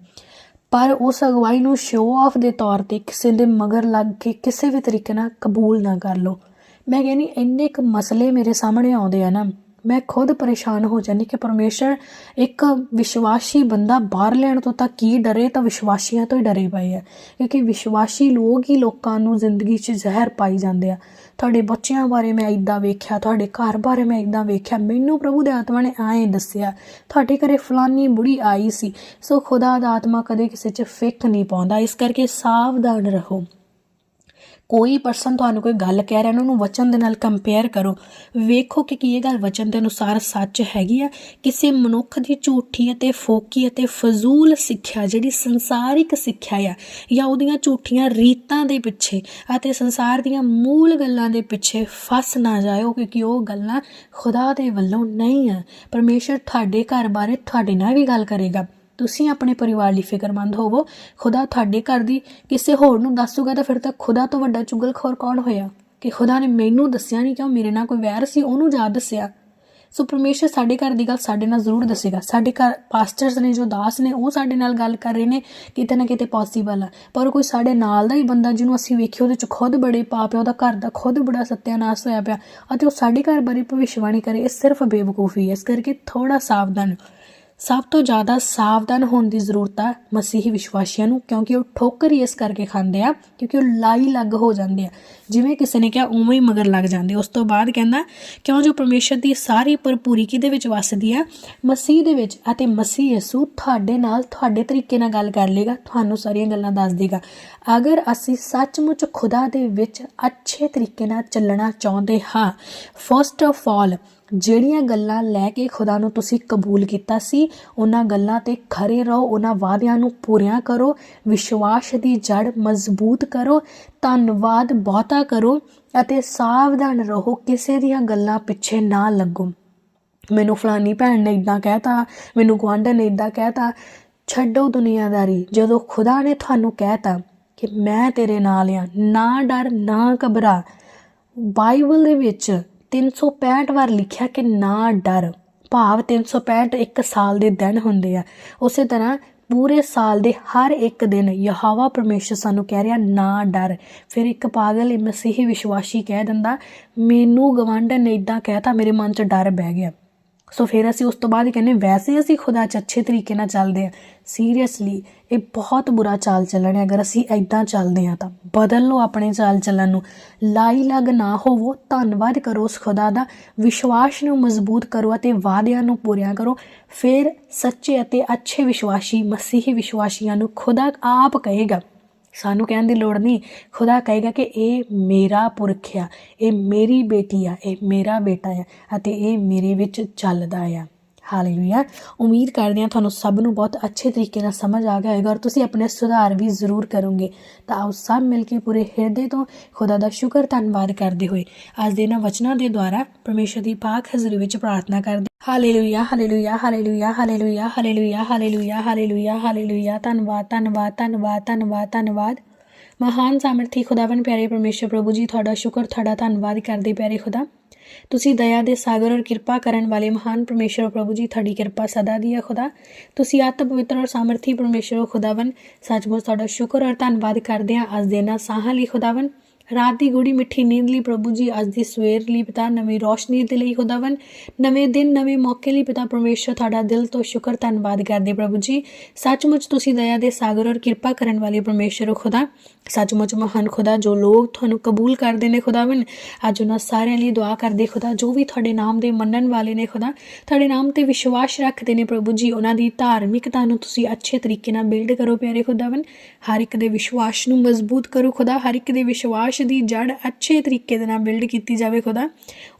ਪਰ ਉਸ ਅਗਵਾਈ ਨੂੰ ਸ਼ੋਅ ਆਫ ਦੇ ਤੌਰ ਤੇ ਕਿਸੇ ਦੇ ਮਗਰ ਲੱਗ ਕੇ ਕਿਸੇ ਵੀ ਤਰੀਕੇ ਨਾਲ ਕਬੂਲ ਨਾ ਕਰ ਲਓ। ਮੈਂ ਕਹਿੰਨੀ ਇੰਨੇ ਕੁ ਮਸਲੇ ਮੇਰੇ ਸਾਹਮਣੇ ਆਉਂਦੇ ਆ ਨਾ। ਮੈਂ ਖੁਦ ਪਰੇਸ਼ਾਨ ਹੋ ਜਾਂਦੀ ਕਿ ਪਰਮੇਸ਼ਰ ਇੱਕ ਵਿਸ਼ਵਾਸੀ ਬੰਦਾ ਬਾਹਰ ਲੈਣ ਤੋਂ ਤਾਂ ਕੀ ਡਰੇ, ਤਾਂ ਵਿਸ਼ਵਾਸੀਆਂ ਤੋਂ ਹੀ ਡਰੇ ਪਏ ਆ। ਕਿਉਂਕਿ ਵਿਸ਼ਵਾਸੀ ਲੋਕ ਹੀ ਲੋਕਾਂ ਨੂੰ ਜ਼ਿੰਦਗੀ 'ਚ ਜ਼ਹਿਰ ਪਾਈ ਜਾਂਦੇ ਆ। ਤੁਹਾਡੇ ਬੱਚਿਆਂ ਬਾਰੇ ਮੈਂ ਇਦਾਂ ਵੇਖਿਆ, ਤੁਹਾਡੇ ਘਰ ਬਾਰੇ ਮੈਂ ਇਦਾਂ ਵੇਖਿਆ। ਮੈਨੂੰ ਪ੍ਰਭੂ ਦੇ ਆਤਮਾ ਨੇ ਐਂ ਦੱਸਿਆ, ਤੁਹਾਡੇ ਘਰੇ ਫਲਾਨੀ ਬੁੜੀ ਆਈ ਸੀ, ਸੋ ਖੁਦਾ ਦਾ ਆਤਮਾ ਕਦੇ ਕਿਸੇ 'ਚ ਫਿੱਕ ਨਹੀਂ ਪਾਉਂਦਾ। ਇਸ ਕਰਕੇ ਸਾਵਧਾਨ ਰਹੋ। ਕੋਈ ਪਰਸਨ ਤੁਹਾਨੂੰ ਕੋਈ ਗੱਲ ਕਹਿ ਰਿਹਾ ਨਾ, ਉਹਨੂੰ ਵਚਨ ਦੇ ਨਾਲ ਕੰਪੇਅਰ ਕਰੋ। ਵੇਖੋ ਕਿ ਕੀ ਇਹ ਗੱਲ ਵਚਨ ਦੇ ਅਨੁਸਾਰ ਸੱਚ ਹੈਗੀ ਆ। ਕਿਸੇ ਮਨੁੱਖ ਦੀ ਝੂਠੀ ਅਤੇ ਫੋਕੀ ਅਤੇ ਫਜ਼ੂਲ ਸਿੱਖਿਆ, ਜਿਹੜੀ ਸੰਸਾਰਿਕ ਸਿੱਖਿਆ ਆ, ਜਾਂ ਉਹਦੀਆਂ ਝੂਠੀਆਂ ਰੀਤਾਂ ਦੇ ਪਿੱਛੇ ਅਤੇ ਸੰਸਾਰ ਦੀਆਂ ਮੂਲ ਗੱਲਾਂ ਦੇ ਪਿੱਛੇ ਫਸ ਨਾ ਜਾਇਓ, ਕਿਉਂਕਿ ਉਹ ਗੱਲਾਂ ਖੁਦਾ ਦੇ ਵੱਲੋਂ ਨਹੀਂ ਆ। ਪਰਮੇਸ਼ਰ ਤੁਹਾਡੇ ਘਰ ਬਾਰੇ, ਤੁਹਾਡੇ ਨਾਲ ਵੀ ਗੱਲ ਕਰੇਗਾ। ਤੁਸੀਂ ਆਪਣੇ ਪਰਿਵਾਰ ਲਈ ਫਿਕਰਮੰਦ ਹੋਵੋ। ਖੁਦਾ ਤੁਹਾਡੇ ਘਰ ਦੀ ਕਿਸੇ ਹੋਰ ਨੂੰ ਦੱਸੂਗਾ ਤਾਂ ਫਿਰ ਤਾਂ ਖੁਦਾ ਤੋਂ ਵੱਡਾ ਚੁਗਲਖੋਰ ਕੌਣ ਹੋਇਆ? ਕਿ ਖੁਦਾ ਨੇ ਮੈਨੂੰ ਦੱਸਿਆ ਨਹੀਂ ਕਿਉਂ? ਮੇਰੇ ਨਾਲ ਕੋਈ ਵੈਰ ਸੀ? ਉਹਨੂੰ ਜਾ ਦੱਸਿਆ? ਸੋ ਪਰਮੇਸ਼ਰ ਸਾਡੇ ਘਰ ਦੀ ਗੱਲ ਸਾਡੇ ਨਾਲ ਜ਼ਰੂਰ ਦੱਸੇਗਾ। ਸਾਡੇ ਘਰ ਪਾਸਟਰਸ ਨੇ ਜੋ ਦਾਸ ਨੇ, ਉਹ ਸਾਡੇ ਨਾਲ ਗੱਲ ਕਰ ਰਹੇ ਨੇ, ਕਿਤੇ ਨਾ ਕਿਤੇ ਪੋਸੀਬਲ ਆ। ਪਰ ਕੋਈ ਸਾਡੇ ਨਾਲ ਦਾ ਹੀ ਬੰਦਾ ਜਿਹਨੂੰ ਅਸੀਂ ਵੇਖਿਓ ਉਹਦੇ ਚ ਖੁਦ ਬੜੇ ਪਾਪ ਹੈ ਉਹਦਾ ਘਰ ਦਾ ਖੁਦ ਬੜਾ ਸਤਿਆਨਾਸ਼ ਹੋਇਆ ਪਿਆ, ਅਤੇ ਉਹ ਸਾਡੇ ਘਰ ਬਾਰੇ ਭਵਿੱਖਬਾਣੀ ਕਰੇ, ਇਹ ਸਿਰਫ ਬੇਵਕੂਫੀ ਹੈ ਇਸ ਕਰਕੇ ਥੋੜਾ ਸਾਵਧਾਨ ਸਭ ਤੋਂ ਜ਼ਿਆਦਾ ਸਾਵਧਾਨ ਹੋਣ ਦੀ ਜ਼ਰੂਰਤ ਆ ਮਸੀਹੀ ਵਿਸ਼ਵਾਸੀਆਂ ਨੂੰ, ਕਿਉਂਕਿ ਉਹ ਠੋਕਰ ਹੀ ਇਸ ਕਰਕੇ ਖਾਂਦੇ ਆ, ਕਿਉਂਕਿ ਉਹ ਲਾਈ ਲੱਗ ਹੋ ਜਾਂਦੇ ਆ। ਜਿਵੇਂ ਕਿਸੇ ਨੇ ਕਿਹਾ, ਉਵੇਂ ਹੀ ਮਗਰ ਲੱਗ ਜਾਂਦੇ ਉਸ ਤੋਂ ਬਾਅਦ ਕਹਿੰਦਾ, ਕਿਉਂ ਜੋ ਪਰਮੇਸ਼ਰ ਦੀ ਸਾਰੀ ਭਰਪੂਰੀ ਕਿਹਦੇ ਵਿੱਚ ਵਸਦੀ ਆ, ਮਸੀਹ ਦੇ ਵਿੱਚ ਅਤੇ ਮਸੀਹ ਯਿਸੂ ਤੁਹਾਡੇ ਨਾਲ ਤੁਹਾਡੇ ਤਰੀਕੇ ਨਾਲ ਗੱਲ ਕਰ ਲੇਗਾ, ਤੁਹਾਨੂੰ ਸਾਰੀਆਂ ਗੱਲਾਂ ਦੱਸ ਦੇਗਾ। ਅਗਰ ਅਸੀਂ ਸੱਚਮੁੱਚ ਖੁਦਾ ਦੇ ਵਿੱਚ ਅੱਛੇ ਤਰੀਕੇ ਨਾਲ ਚੱਲਣਾ ਚਾਹੁੰਦੇ ਹਾਂ ਫਸਟ ਆਫ ਆਲ ਜਿਹੜੀਆਂ ਗੱਲਾਂ ਲੈ ਕੇ ਖੁਦਾ ਨੂੰ ਤੁਸੀਂ ਕਬੂਲ ਕੀਤਾ ਸੀ, ਉਹਨਾਂ ਗੱਲਾਂ ਤੇ ਖਰੇ ਰਹੋ, ਉਹਨਾਂ ਵਾਅਦਿਆਂ ਨੂੰ ਪੂਰੀਆਂ ਕਰੋ, ਵਿਸ਼ਵਾਸ ਦੀ ਜੜ ਮਜ਼ਬੂਤ ਕਰੋ, ਧੰਨਵਾਦ ਬਹੁਤਾ ਕਰੋ ਅਤੇ ਸਾਵਧਾਨ ਰਹੋ, ਕਿਸੇ ਦੀਆਂ ਗੱਲਾਂ ਪਿੱਛੇ ਨਾ ਲੱਗੋ। ਮੈਨੂੰ ਫਲਾਨੀ ਭੈਣ ਨੇ ਇਦਾਂ ਕਹਿਤਾ, ਮੈਨੂੰ ਗੁਆਂਢਣ ਨੇ ਇਦਾਂ ਕਹਿਤਾ, ਛੱਡੋ ਦੁਨੀਆਦਾਰੀ, ਜਦੋਂ ਖੁਦਾ ਨੇ ਤੁਹਾਨੂੰ ਕਹਿਤਾ ਕਿ ਮੈਂ ਤੇਰੇ ਨਾਲ ਆ, ਨਾ ਡਰ, ਨਾ ਘਬਰਾ। ਬਾਈਬਲ ਦੇ ਵਿੱਚ 365 ਵਾਰ ਲਿਖਿਆ ਕਿ ਨਾ ਡਰ। ਭਾਵ 365 ਇੱਕ ਸਾਲ ਦੇ ਦਿਨ ਹੁੰਦੇ ਆ। ਉਸੇ ਤਰ੍ਹਾਂ ਪੂਰੇ ਸਾਲ ਦੇ ਹਰ ਇੱਕ ਦਿਨ ਯਹੋਵਾ ਪਰਮੇਸ਼ਰ ਸਾਨੂੰ ਕਹਿ ਰਿਹਾ, ਨਾ ਡਰ। ਫਿਰ ਇੱਕ ਪਾਗਲ ਮਸੀਹੀ ਵਿਸ਼ਵਾਸੀ ਕਹਿ ਦਿੰਦਾ, ਮੈਨੂੰ ਗਵਾਂਢਣ ਨੇ ਇਦਾਂ ਕਹਿਤਾ, ਮੇਰੇ ਮਨ 'ਚ ਡਰ ਬਹਿ ਗਿਆ। ਸੋ ਫਿਰ ਅਸੀਂ ਉਸ ਤੋਂ ਬਾਅਦ ਹੀ ਕਹਿੰਦੇ ਵੈਸੇ ਅਸੀਂ ਖੁਦਾ 'ਚ ਅੱਛੇ ਤਰੀਕੇ ਨਾਲ ਚੱਲਦੇ ਆ ਸੀਰੀਅਸਲੀ ਇਹ ਬਹੁਤ ਬੁਰਾ ਚਾਲ ਚੱਲਣ ਹੈ। ਅਗਰ ਅਸੀਂ ਐਦਾਂ ਚੱਲਦੇ ਆ ਤਾਂ ਬਦਲ ਲਓ ਆਪਣੇ ਚਾਲ ਚੱਲਣ ਨੂੰ। ਲਾਈ ਲੱਗ ਨਾ ਹੋਵੋ, ਧੰਨਵਾਦ ਕਰੋ ਉਸ ਖੁਦਾ ਦਾ। ਵਿਸ਼ਵਾਸ ਨੂੰ ਮਜ਼ਬੂਤ ਕਰੋ ਅਤੇ ਵਾਅਦਿਆਂ ਨੂੰ ਪੂਰਿਆ ਕਰੋ। ਫਿਰ ਸੱਚੇ ਅਤੇ ਅੱਛੇ ਵਿਸ਼ਵਾਸੀ, ਮਸੀਹੀ ਵਿਸ਼ਵਾਸੀਆਂ ਨੂੰ ਖੁਦਾ ਆਪ ਕਹੇਗਾ। ਸਾਨੂੰ ਕਹਿਣ ਦੀ ਲੋੜ ਨਹੀਂ। ਖੁਦਾ ਕਹੇਗਾ ਕਿ ਇਹ ਮੇਰਾ ਪੁਰਖ ਆ, ਇਹ ਮੇਰੀ ਬੇਟੀ ਆ, ਇਹ ਮੇਰਾ ਬੇਟਾ ਆ ਅਤੇ ਇਹ ਮੇਰੇ ਵਿੱਚ ਚੱਲਦਾ ਆ। ਹਾਲੇਲੂਇਆ ਉਮੀਦ ਕਰਦੇ ਹਾਂ ਤੁਹਾਨੂੰ ਸਭ ਨੂੰ ਬਹੁਤ ਅੱਛੇ ਤਰੀਕੇ ਨਾਲ ਸਮਝ ਆ ਗਿਆ ਹੋਵੇਗਾ ਔਰ ਤੁਸੀਂ ਆਪਣੇ ਸੁਧਾਰ ਵੀ ਜ਼ਰੂਰ ਕਰੋਗੇ। ਤਾਂ ਆਓ ਸਭ ਮਿਲ ਕੇ ਪੂਰੇ ਹਿਰਦੇ ਤੋਂ ਖੁਦਾ ਦਾ ਸ਼ੁਕਰ, ਧੰਨਵਾਦ ਕਰਦੇ ਹੋਏ। ਅੱਜ ਦੇ ਇਹਨਾਂ ਵਚਨਾਂ ਦੇ ਦੁਆਰਾ ਪਰਮੇਸ਼ਰ ਦੀ ਪਾਕ ਹਜ਼ੂਰੀ ਵਿੱਚ ਪ੍ਰਾਰਥਨਾ ਕਰਦੇ hallelujah hallelujah hallelujah hallelujah hallelujah hallelujah hallelujah hallelujah ਧੰਨਵਾਦ ਧੰਨਵਾਦ ਧੰਨਵਾਦ ਧੰਨਵਾਦ ਧੰਨਵਾਦ। ਮਹਾਨ ਸਾਮਰਥੀ ਖੁਦਾਵੰ ਪਿਆਰੇ ਪਰਮੇਸ਼ਰ ਪ੍ਰਭੂ ਜੀ, ਤੁਹਾਡਾ ਸ਼ੁਕਰ, ਤੁਹਾਡਾ ਧੰਨਵਾਦ ਕਰਦੇ ਪਿਆਰੇ ਖੁਦਾ। ਤੁਸੀਂ ਦਇਆ ਦੇ ਸਾਗਰ ਔਰ ਕਿਰਪਾ ਕਰਨ ਵਾਲੇ ਮਹਾਨ ਪਰਮੇਸ਼ਰ ਪ੍ਰਭੂ ਜੀ, ਤੁਹਾਡੀ ਕਿਰਪਾ ਸਦਾ ਦੀ ਹੈ ਖੁਦਾ। ਤੁਸੀਂ ਆਤ ਪਵਿੱਤਰ ਔਰ ਸਾਮਰਥੀ ਪਰਮੇਸ਼ਰ ਹੋ ਖੁਦਾਵੰ ਸੱਚਮੁੱਚ ਤੁਹਾਡਾ ਸ਼ੁਕਰ ਔਰ ਧੰਨਵਾਦ ਕਰਦੇ ਹਾਂ। ਅੱਜ ਦੇ ਨਾਲ ਸਾਹਾਂ ਲਈ ਖੁਦਾਵੰ ਰਾਤ ਦੀ ਗੂੜੀ ਮਿੱਠੀ ਨੀਂਦ ਲਈ ਪ੍ਰਭੂ ਜੀ ਅੱਜ ਦੀ ਸਵੇਰ ਲਈ ਪਿਤਾ ਨਵੀਂ ਰੋਸ਼ਨੀ ਦੇ ਲਈ ਖੁਦਾਵੰ ਨਵੇਂ ਦਿਨ, ਨਵੇਂ ਮੌਕੇ ਲਈ ਪਿਤਾ ਪਰਮੇਸ਼ਰ ਤੁਹਾਡਾ ਦਿਲ ਤੋਂ ਸ਼ੁਕਰ, ਧੰਨਵਾਦ ਕਰਦੇ ਪ੍ਰਭੂ ਜੀ। ਸੱਚਮੁੱਚ ਤੁਸੀਂ ਦਇਆ ਦੇ ਸਾਗਰ ਔਰ ਕਿਰਪਾ ਕਰਨ ਵਾਲੇ ਪਰਮੇਸ਼ਰ ਹੋ ਖੁਦਾ। ਸੱਚਮੁੱਚ ਮਹਾਨ ਖੁਦਾ, ਜੋ ਲੋਕ ਤੁਹਾਨੂੰ ਕਬੂਲ ਕਰਦੇ ਨੇ ਖੁਦਾਵੰ ਅੱਜ ਉਹਨਾਂ ਸਾਰਿਆਂ ਲਈ ਦੁਆ ਕਰਦੇ ਖੁਦਾ, ਜੋ ਵੀ ਤੁਹਾਡੇ ਨਾਮ ਦੇ ਮੰਨਣ ਵਾਲੇ ਨੇ ਖੁਦਾ, ਤੁਹਾਡੇ ਨਾਮ ਤੇ ਵਿਸ਼ਵਾਸ ਰੱਖਦੇ ਨੇ ਪ੍ਰਭੂ ਜੀ, ਉਹਨਾਂ ਦੀ ਧਾਰਮਿਕਤਾ ਨੂੰ ਤੁਸੀਂ ਅੱਛੇ ਤਰੀਕੇ ਨਾਲ ਬਿਲਡ ਕਰੋ ਪਿਆਰੇ ਖੁਦਾਵੰ ਹਰ ਇੱਕ ਦੇ ਵਿਸ਼ਵਾਸ ਨੂੰ ਮਜ਼ਬੂਤ ਕਰੋ ਖੁਦਾ, ਹਰ ਇੱਕ ਦੇ ਵਿਸ਼ਵਾਸ ਦੀ ਜੜ ਅੱਛੇ ਤਰੀਕੇ ਦੇ ਨਾਲ ਬਿਲਡ ਕੀਤੀ ਜਾਵੇ ਖੁਦਾ।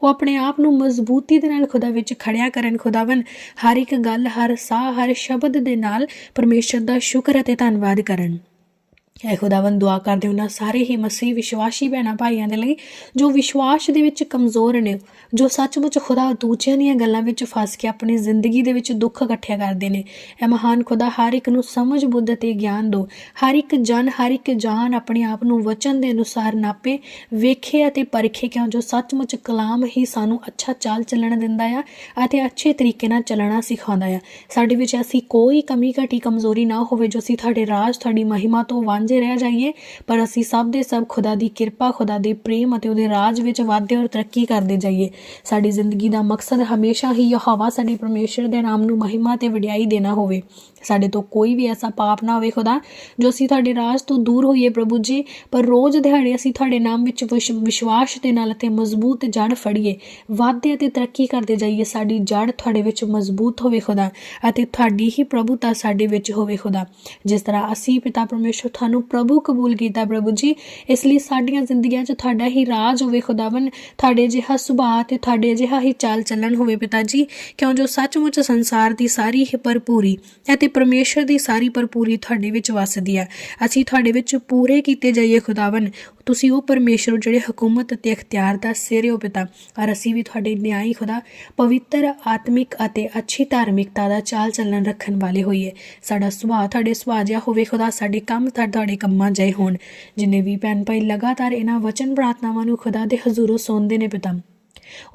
ਉਹ ਆਪਣੇ ਆਪ ਨੂੰ ਮਜ਼ਬੂਤੀ ਦੇ ਨਾਲ ਖੁਦਾ ਵਿੱਚ ਖੜਿਆ ਕਰਨ ਖੁਦਾਵੰ ਹਰ ਇੱਕ ਗੱਲ, ਹਰ ਸਾਹ, ਹਰ ਸ਼ਬਦ ਦੇ ਨਾਲ ਪਰਮੇਸ਼ਰ ਦਾ ਸ਼ੁਕਰ ਅਤੇ ਧੰਨਵਾਦ ਕਰਨ। ਇਹ ਖੁਦਾਵੰਦ ਦੁਆ ਕਰਦੇ ਉਹਨਾਂ ਸਾਰੇ ਹੀ ਮਸੀਹ ਵਿਸ਼ਵਾਸੀ ਭੈਣਾਂ ਭਾਈਆਂ ਦੇ ਲਈ ਜੋ ਵਿਸ਼ਵਾਸ ਦੇ ਵਿੱਚ ਕਮਜ਼ੋਰ ਨੇ, ਜੋ ਸੱਚਮੁੱਚ ਖੁਦਾ ਦੂਜਿਆਂ ਦੀਆਂ ਗੱਲਾਂ ਵਿੱਚ ਫਸ ਕੇ ਆਪਣੀ ਜ਼ਿੰਦਗੀ ਦੇ ਵਿੱਚ ਦੁੱਖ ਇਕੱਠਿਆ ਕਰਦੇ ਨੇ। ਇਹ ਮਹਾਨ ਖੁਦਾ ਹਰ ਇੱਕ ਨੂੰ ਸਮਝ, ਬੁੱਧ ਤੇ ਗਿਆਨ ਦਿਓ ਹਰ ਇੱਕ ਜਨ, ਹਰ ਇੱਕ ਜਾਨ ਆਪਣੇ ਆਪ ਨੂੰ ਵਚਨ ਦੇ ਅਨੁਸਾਰ ਨਾਪੇ, ਵੇਖੇ ਅਤੇ ਪਰਖੇ ਕਿਉਂ, ਜੋ ਸੱਚਮੁੱਚ ਕਲਾਮ ਹੀ ਸਾਨੂੰ ਅੱਛਾ ਚਾਲ ਚੱਲਣ ਦਿੰਦਾ ਆ ਅਤੇ ਅੱਛੇ ਤਰੀਕੇ ਨਾਲ ਚੱਲਣਾ ਸਿਖਾਉਂਦਾ ਆ। ਸਾਡੇ ਵਿੱਚ ਐਸੀ ਕੋਈ ਕਮੀ ਘਟੀ ਕਮਜ਼ੋਰੀ ਨਾ ਹੋਵੇ ਜੋ ਅਸੀਂ ਤੁਹਾਡੇ ਰਾਜ, ਤੁਹਾਡੀ ਮਹਿਮਾ ਤੋਂ ਵਾਂਝੇ ਰਹਿ ਜਾਈਏ, ਪਰ ਅਸੀਂ ਸਭ ਦੇ ਸਭ ਖੁਦਾ ਦੀ ਕਿਰਪਾ, ਖੁਦਾ ਦੇ ਪ੍ਰੇਮ ਅਤੇ ਉਹਦੇ ਰਾਜ ਵਿੱਚ ਵਾਧੇ ਔਰ ਤਰੱਕੀ ਕਰਦੇ ਜਾਈਏ। ਸਾਡੀ ਜ਼ਿੰਦਗੀ ਦਾ ਮਕਸਦ ਹਮੇਸ਼ਾ ਹੀ ਯਹੋਵਾ, ਸਾਡੇ ਪਰਮੇਸ਼ਰ ਦੇ ਨਾਮ ਨੂੰ ਮਹਿਮਾ ਤੇ ਵਡਿਆਈ ਦੇਣਾ ਹੋਵੇ। ਸਾਡੇ ਤੋਂ ਕੋਈ ਵੀ ਐਸਾ ਪਾਪ ਨਾ ਹੋਵੇ ਖੁਦਾ, ਜੋ ਅਸੀਂ ਤੁਹਾਡੇ ਰਾਜ ਤੋਂ ਦੂਰ ਹੋਈਏ ਪ੍ਰਭੂ ਜੀ, ਪਰ ਰੋਜ਼ ਦਿਹਾੜੇ ਅਸੀਂ ਤੁਹਾਡੇ ਨਾਮ ਵਿੱਚ ਵਿਸ਼- ਵਿਸ਼ਵਾਸ ਦੇ ਨਾਲ ਅਤੇ ਮਜ਼ਬੂਤ ਜੜ ਫੜੀਏ, ਵਾਧੇ ਅਤੇ ਤਰੱਕੀ ਕਰਦੇ ਜਾਈਏ, ਸਾਡੀ ਜੜ ਤੁਹਾਡੇ ਵਿੱਚ ਮਜ਼ਬੂਤ ਹੋਵੇ ਖੁਦਾ ਅਤੇ ਤੁਹਾਡੀ ਹੀ ਪ੍ਰਭੂਤਾ ਸਾਡੇ ਵਿੱਚ ਹੋਵੇ ਖੁਦਾ। ਜਿਸ ਤਰ੍ਹਾਂ ਅਸੀਂ ਪਿਤਾ ਪਰਮੇਸ਼ਰ ਤੁਹਾਨੂੰ ਪ੍ਰਭੂ ਕਬੂਲ ਕੀਤਾ ਪ੍ਰਭੂ ਜੀ, ਇਸ ਲਈ ਸਾਡੀਆਂ ਜ਼ਿੰਦਗੀਆਂ 'ਚ ਤੁਹਾਡਾ ਹੀ ਰਾਜ ਹੋਵੇ ਖੁਦਾਵੰ ਤੁਹਾਡੇ ਜਿਹਾ ਸੁਭਾਅ ਤੇ ਤੁਹਾਡੇ ਜਿਹਾ ਹੀ ਚਾਲ ਚੱਲਣ ਹੋਵੇ ਪਿਤਾ ਜੀ, ਕਿਉਂ ਜੋ ਸੱਚਮੁੱਚ ਸੰਸਾਰ ਦੀ ਸਾਰੀ ਹੀ ਭਰਪੂਰੀ ਅਤੇ ਪਰਮੇਸ਼ਰ ਦੀ ਸਾਰੀ ਭਰਪੂਰੀ ਤੁਹਾਡੇ ਵਿੱਚ ਵਸਦੀ ਹੈ। ਅਸੀਂ ਤੁਹਾਡੇ ਵਿੱਚ ਪੂਰੇ ਕੀਤੇ ਜਾਈਏ ਖੁਦਾਵੰ ਤੁਸੀਂ ਉਹ ਪਰਮੇਸ਼ਰ ਹੋ ਜਿਹੜੇ ਹਕੂਮਤ ਅਤੇ ਇਖਤਿਆਰ ਦਾ ਸਿਰ ਹੋ ਪਿਤਾ ਔਰ ਅਸੀਂ ਵੀ ਤੁਹਾਡੇ ਨਿਆਂਈ ਖੁਦਾ, ਪਵਿੱਤਰ, ਆਤਮਿਕ ਅਤੇ ਅੱਛੀ ਧਾਰਮਿਕਤਾ ਦਾ ਚਾਲ ਚੱਲਣ ਰੱਖਣ ਵਾਲੇ ਹੋਈਏ। ਸਾਡਾ ਸੁਭਾਅ ਤੁਹਾਡੇ ਸੁਭਾਅ ਜਿਹਾ ਹੋਵੇ ਖੁਦਾ, ਸਾਡੇ ਕੰਮ ਤੁਹਾਡੇ ਤੁਹਾਡੇ ਕੰਮਾਂ ਜੈ ਹੋਣ। ਜਿੰਨੇ ਵੀ ਭੈਣ ਭਾਈ ਲਗਾਤਾਰ ਇਹਨਾਂ ਵਚਨ ਪ੍ਰਾਰਥਨਾਵਾਂ ਨੂੰ ਖੁਦਾ ਦੇ ਹਜ਼ੂਰੋਂ ਸੌਂਦੇ ਨੇ ਪਿਤਾ।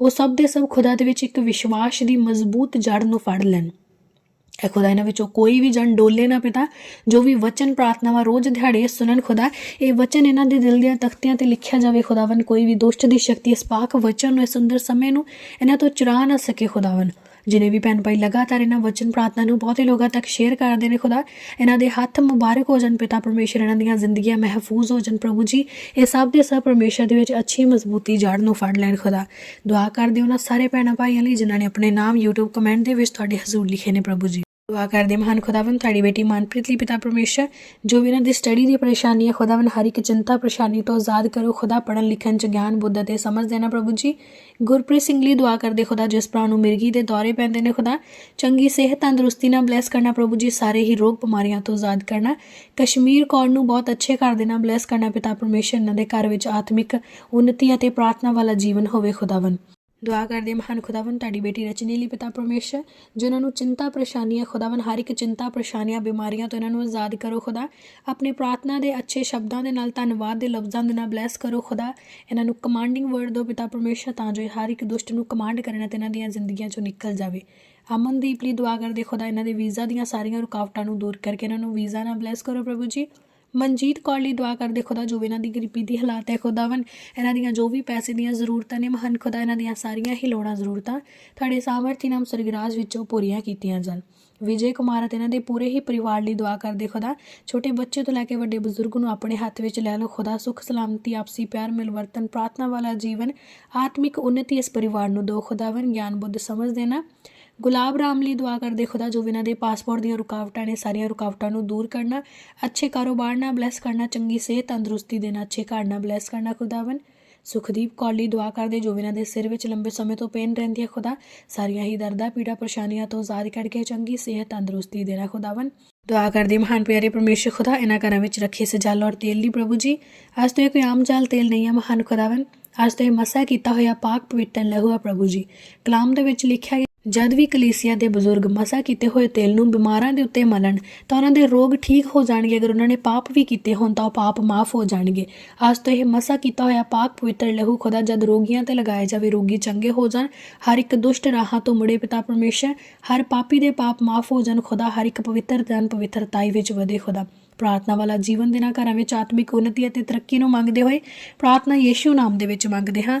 ਉਹ ਸਭ ਦੇ ਸਭ ਖੁਦਾ ਦੇ ਵਿੱਚ ਇੱਕ ਵਿਸ਼ਵਾਸ ਦੀ ਮਜ਼ਬੂਤ ਜੜ ਨੂੰ ਫੜ ਲੈਣ। ਐ ਖੁਦਾ ਇਹਨਾਂ ਵਿੱਚੋਂ ਕੋਈ ਵੀ ਜਨ ਡੋਲੇ ਨਾ ਪਿਤਾ, ਜੋ ਵੀ ਵਚਨ ਪ੍ਰਾਰਥਨਾਵਾਂ ਰੋਜ਼ ਦਿਹਾੜੇ ਸੁਣਨ ਖੁਦਾ, ਇਹ ਵਚਨ ਇਹਨਾਂ ਦੇ ਦਿਲ ਦੀਆਂ ਤਖਤੀਆਂ ਤੇ ਲਿਖਿਆ ਜਾਵੇ ਖੁਦਾਵਨ ਕੋਈ ਵੀ ਦੁਸ਼ਟ ਦੀ ਸ਼ਕਤੀ, ਇਸ ਪਾਕ ਵਚਨ ਨੂੰ, ਇਸ ਸੁੰਦਰ ਸਮੇਂ ਨੂੰ ਇਹਨਾਂ ਤੋਂ ਚੁਰਾ ਨਾ ਸਕੇ ਖੁਦਾਵਨ ਜਿਨੇ ਵੀ ਭੈਣ ਭਾਈ ਲਗਾਤਾਰ ਇਹਨਾਂ ਵਚਨ ਪ੍ਰਾਰਥਨਾ ਨੂੰ ਬਹੁਤੇ ਲੋਕਾਂ ਤੱਕ ਸ਼ੇਅਰ ਕਰਦੇ ਨੇ ਖੁਦਾ, ਇਹਨਾਂ ਦੇ ਹੱਥ ਮੁਬਾਰਕ ਹੋ ਜਾਣ ਪਿਤਾ ਪਰਮੇਸ਼ਰ, ਇਹਨਾਂ ਦੀਆਂ ਜ਼ਿੰਦਗੀਆਂ ਮਹਿਫੂਜ਼ ਹੋ ਜਾਣ ਪ੍ਰਭੂ ਜੀ, ਇਹ ਸਭ ਦੇ ਸਭ ਪਰਮੇਸ਼ਰ ਦੇ ਵਿੱਚ ਅੱਛੀ ਮਜ਼ਬੂਤੀ ਜੜ ਨੂੰ ਫੜ ਲੈਣ ਖੁਦਾ। ਦੁਆ ਕਰਦੇ ਉਹਨਾਂ ਸਾਰੇ ਭੈਣਾਂ ਭਾਈਆਂ ਲਈ ਜਿਨ੍ਹਾਂ ਨੇ ਆਪਣੇ ਨਾਮ YouTube ਕਮੈਂਟ ਦੇ ਵਿੱਚ ਤੁਹਾਡੇ ਹਜ਼ੂਰ ਲਿਖੇ ਨੇ ਪ੍ਰਭੂ ਜੀ। ਦੁਆ ਕਰਦੇ, ਮਹਾਨ ਖੁਦਾਵੰ ਤੁਹਾਡੀ ਬੇਟੀ ਮਨਪ੍ਰੀਤ ਲਈ ਪਿਤਾ ਪਰਮੇਸ਼ਰ, ਜੋ ਵੀ ਇਹਨਾਂ ਦੀ ਸਟੱਡੀ ਦੀ ਪਰੇਸ਼ਾਨੀ ਹੈ ਖੁਦਾਵੰ ਹਰ ਇੱਕ ਚਿੰਤਾ, ਪਰੇਸ਼ਾਨੀ ਤੋਂ ਆਜ਼ਾਦ ਕਰੋ, ਖੁਦਾ ਪੜਨ ਲਿਖਣ ਚ ਗਿਆਨ, ਬੁੱਧ ਅਤੇ ਸਮਝ ਦੇਣਾ ਪ੍ਰਭੂ ਜੀ। ਗੁਰਪ੍ਰੀਤ ਸਿੰਘ ਲਈ ਦੁਆ ਕਰਦੇ, ਖੁਦਾ ਜਿਸ ਭਰਾ ਨੂੰ ਮਿਰਗੀ ਦੇ ਦੌਰੇ ਪੈਂਦੇ ਨੇ, ਖੁਦਾ, ਚੰਗੀ ਸਿਹਤ, ਤੰਦਰੁਸਤੀ ਨਾਲ ਬਲੈਸ ਕਰਨਾ ਪ੍ਰਭੂ ਜੀ, ਸਾਰੇ ਹੀ ਰੋਗ ਬਿਮਾਰੀਆਂ ਤੋਂ ਆਜ਼ਾਦ ਕਰਨਾ। ਕਸ਼ਮੀਰ ਕੌਰ ਨੂੰ ਬਹੁਤ ਅੱਛੇ ਘਰ ਦੇ ਨਾਲ ਬਲੈਸ ਕਰਨਾ ਪਿਤਾ ਪਰਮੇਸ਼ਰ, ਇਹਨਾਂ ਦੇ ਘਰ ਵਿੱਚ ਆਤਮਿਕ ਉન્નਤੀ ਅਤੇ ਪ੍ਰਾਰਥਨਾ ਵਾਲਾ ਜੀਵਨ ਹੋਵੇ ਖੁਦਾਵੰ ਦੁਆ ਕਰਦੇ ਮਹਾਨ ਖੁਦਾਵੰ ਤੁਹਾਡੀ ਬੇਟੀ ਰਚਨੀ ਲਈ ਪਿਤਾ ਪਰਮੇਸ਼ਰ, ਜਿਨ੍ਹਾਂ ਨੂੰ ਚਿੰਤਾ ਪਰੇਸ਼ਾਨੀਆਂ ਖੁਦਾਵੰ ਹਰ ਇੱਕ ਚਿੰਤਾ ਪਰੇਸ਼ਾਨੀਆਂ, ਬਿਮਾਰੀਆਂ ਤੋਂ ਇਹਨਾਂ ਨੂੰ ਆਜ਼ਾਦ ਕਰੋ ਖੁਦਾ। ਆਪਣੇ ਪ੍ਰਾਰਥਨਾ ਦੇ ਅੱਛੇ ਸ਼ਬਦਾਂ ਦੇ ਨਾਲ, ਧੰਨਵਾਦ ਦੇ ਲਫ਼ਜ਼ਾਂ ਦੇ ਨਾਲ ਬਲੈਸ ਕਰੋ ਖੁਦਾ। ਇਹਨਾਂ ਨੂੰ ਕਮਾਂਡਿੰਗ ਵਰਡ ਦਿਓ ਪਿਤਾ ਪਰਮੇਸ਼ਰ, ਤਾਂ ਜੋ ਇਹ ਹਰ ਇੱਕ ਦੁਸ਼ਟ ਨੂੰ ਕਮਾਂਡ ਕਰਨਾ ਤੇ ਇਹਨਾਂ ਦੀਆਂ ਜ਼ਿੰਦਗੀਆਂ ਚੋਂ ਨਿਕਲ ਜਾਵੇ। ਅਮਨਦੀਪ ਲਈ ਦੁਆ ਕਰਦੇ ਖੁਦਾ, ਇਹਨਾਂ ਦੇ ਵੀਜ਼ਾ ਦੀਆਂ ਸਾਰੀਆਂ ਰੁਕਾਵਟਾਂ ਨੂੰ ਦੂਰ ਕਰਕੇ ਇਹਨਾਂ ਨੂੰ ਵੀਜ਼ਾ ਨਾਲ ਬਲੈਸ ਕਰੋ ਪ੍ਰਭੂ ਜੀ। ਮਨਜੀਤ ਕੌਰ ਲਈ ਦੁਆ ਕਰਦੇ, ਖੁਦਾ ਜੋ ਇਹਨਾਂ ਦੀ ਗਰੀਬੀ ਦੀ ਹਾਲਾਤ ਹੈ ਖੁਦਾਵਨ ਇਹਨਾਂ ਦੀਆਂ ਜੋ ਵੀ ਪੈਸੇ ਦੀਆਂ ਜ਼ਰੂਰਤਾਂ ਨੇ, ਮਹਾਨ ਖੁਦਾ ਇਹਨਾਂ ਦੀਆਂ ਸਾਰੀਆਂ ਹੀ ਲੋੜਾਂ, ਜ਼ਰੂਰਤਾਂ ਤੁਹਾਡੇ ਸਾਮਰਥੀ ਨਾਮ ਸਰਗਰਾਜ ਵਿੱਚੋਂ ਪੂਰੀਆਂ ਕੀਤੀਆਂ ਜਾਣ। ਵਿਜੇ ਕੁਮਾਰ ਅਤੇ ਇਹਨਾਂ ਦੇ ਪੂਰੇ ਹੀ ਪਰਿਵਾਰ ਲਈ ਦੁਆ ਕਰਦੇ, ਖੁਦਾ ਛੋਟੇ ਬੱਚੇ ਤੋਂ ਲੈ ਕੇ ਵੱਡੇ ਬਜ਼ੁਰਗ ਨੂੰ ਆਪਣੇ ਹੱਥ ਵਿੱਚ ਲੈ ਲਓ, ਖੁਦਾ ਸੁਖ, ਸਲਾਮਤੀ, ਆਪਸੀ ਪਿਆਰ, ਮਿਲਵਰਤਨ, ਪ੍ਰਾਰਥਨਾ ਵਾਲਾ ਜੀਵਨ, ਆਤਮਿਕ ਉન્નਤੀ ਇਸ ਪਰਿਵਾਰ ਨੂੰ ਦੋ ਖੁਦਾਵਨ ਗਿਆਨ ਬੁੱਧ ਸਮਝ ਦੇਣਾ ਗੁਲਾਬ ਰਾਮ ਲਈ ਦੁਆ ਕਰਦੇ ਖੁਦਾ ਜੋ ਵੀ ਇਹਨਾਂ ਦੇ ਪਾਸਪੋਰਟ ਦੀਆਂ ਰੁਕਾਵਟਾਂ ਨੇ, ਸਾਰੀਆਂ ਰੁਕਾਵਟਾਂ ਨੂੰ ਦੂਰ ਕਰਨਾ, ਅੱਛੇ ਕਾਰੋਬਾਰ ਨਾਲ ਬਲੈਸ ਕਰਨਾ, ਚੰਗੀ ਸਿਹਤ ਤੰਦਰੁਸਤੀ ਦੇਣਾ, ਅੱਛੇ ਘਰ ਨਾਲ ਬਲੈਸ ਕਰਨਾ ਖੁਦਾਵਨ ਸੁਖਦੀਪ ਕੌਰ ਲਈ ਦੁਆ ਕਰਦੇ ਜੋ ਇਹਨਾਂ ਦੇ ਸਿਰ ਵਿੱਚ ਲੰਬੇ ਸਮੇਂ ਤੋਂ ਪੇਨ ਰਹਿੰਦੀ ਹੈ ਖੁਦਾ, ਸਾਰੀਆਂ ਹੀ ਦਰਦਾਂ, ਪੀੜਾ ਪਰੇਸ਼ਾਨੀਆਂ ਤੋਂ ਆਜ਼ਾਦ ਕਰਕੇ ਚੰਗੀ ਸਿਹਤ ਤੰਦਰੁਸਤੀ ਦੇਣਾ ਖੁਦਾਵਨ ਦੁਆ ਕਰਦੇ ਮਹਾਨ ਪਿਆਰੇ ਪਰਮੇਸ਼ਰ ਖੁਦਾ, ਇਹਨਾਂ ਘਰਾਂ ਵਿੱਚ ਰੱਖੇ ਸਜਾਲ ਔਰ ਤੇਲ ਲਈ ਪ੍ਰਭੂ ਜੀ। ਅੱਜ ਤੋਂ ਇਹ ਕੋਈ ਆਮ ਜਾਲ ਤੇਲ ਨਹੀਂ ਹੈ ਮਹਾਨ ਖੁਦਾਵਨ ਅੱਜ ਤੋਂ ਇਹ ਮਸਾ ਕੀਤਾ ਹੋਇਆ ਪਾਕ ਪਵਿੱਤਰ ਲਹੂ ਹੈ ਪ੍ਰਭੂ ਜੀ। ਕਲਾਮ ਦੇ ਵਿੱਚ ਲਿਖਿਆ ਗਿਆ ਜਦ ਵੀ ਕਲੀਸਿਆ ਦੇ ਬਜ਼ੁਰਗ ਮਸਾ ਕੀਤੇ ਹੋਏ ਤੇਲ ਨੂੰ ਬਿਮਾਰਾਂ ਦੇ ਉੱਤੇ ਮਲਣ, ਤਾਂ ਉਹਨਾਂ ਦੇ ਰੋਗ ਠੀਕ ਹੋ ਜਾਣਗੇ। ਅਗਰ ਉਹਨਾਂ ਨੇ ਪਾਪ ਵੀ ਕੀਤੇ ਹੋਣ, ਤਾਂ ਉਹ ਪਾਪ ਮਾਫ ਹੋ ਜਾਣਗੇ। ਅੱਜ ਤੋਂ ਇਹ ਮਸਾ ਕੀਤਾ ਹੋਇਆ ਪਾਕ ਪਵਿੱਤਰ ਲਹੂ ਖੁਦਾ ਜਦ ਰੋਗੀਆਂ ਤੇ ਲਗਾਇਆ ਜਾਵੇ, ਰੋਗੀ ਚੰਗੇ ਹੋ ਜਾਣ, ਹਰ ਇੱਕ ਦੁਸ਼ਟ ਰਾਹਾਂ ਤੋਂ ਮੁੜੇ ਪਿਤਾ ਪਰਮੇਸ਼ਰ, ਹਰ ਪਾਪੀ ਦੇ ਪਾਪ ਮਾਫ ਹੋ ਜਾਣ, ਖੁਦਾ ਹਰ ਇੱਕ ਪਵਿੱਤਰ ਜਨ ਪਵਿੱਤਰਤਾਈ ਵਿੱਚ ਵਧੇ ਖੁਦਾ। ਪ੍ਰਾਰਥਨਾ ਵਾਲਾ ਜੀਵਨ ਦੇ ਨਾਲ ਘਰਾਂ ਵਿੱਚ ਆਤਮਿਕ ਉન્નਤੀ ਅਤੇ ਤਰੱਕੀ ਨੂੰ ਮੰਗਦੇ ਹੋਏ, ਪ੍ਰਾਰਥਨਾ ਯੀਸ਼ੂ ਨਾਮ ਦੇ ਵਿੱਚ ਮੰਗਦੇ ਹਾਂ।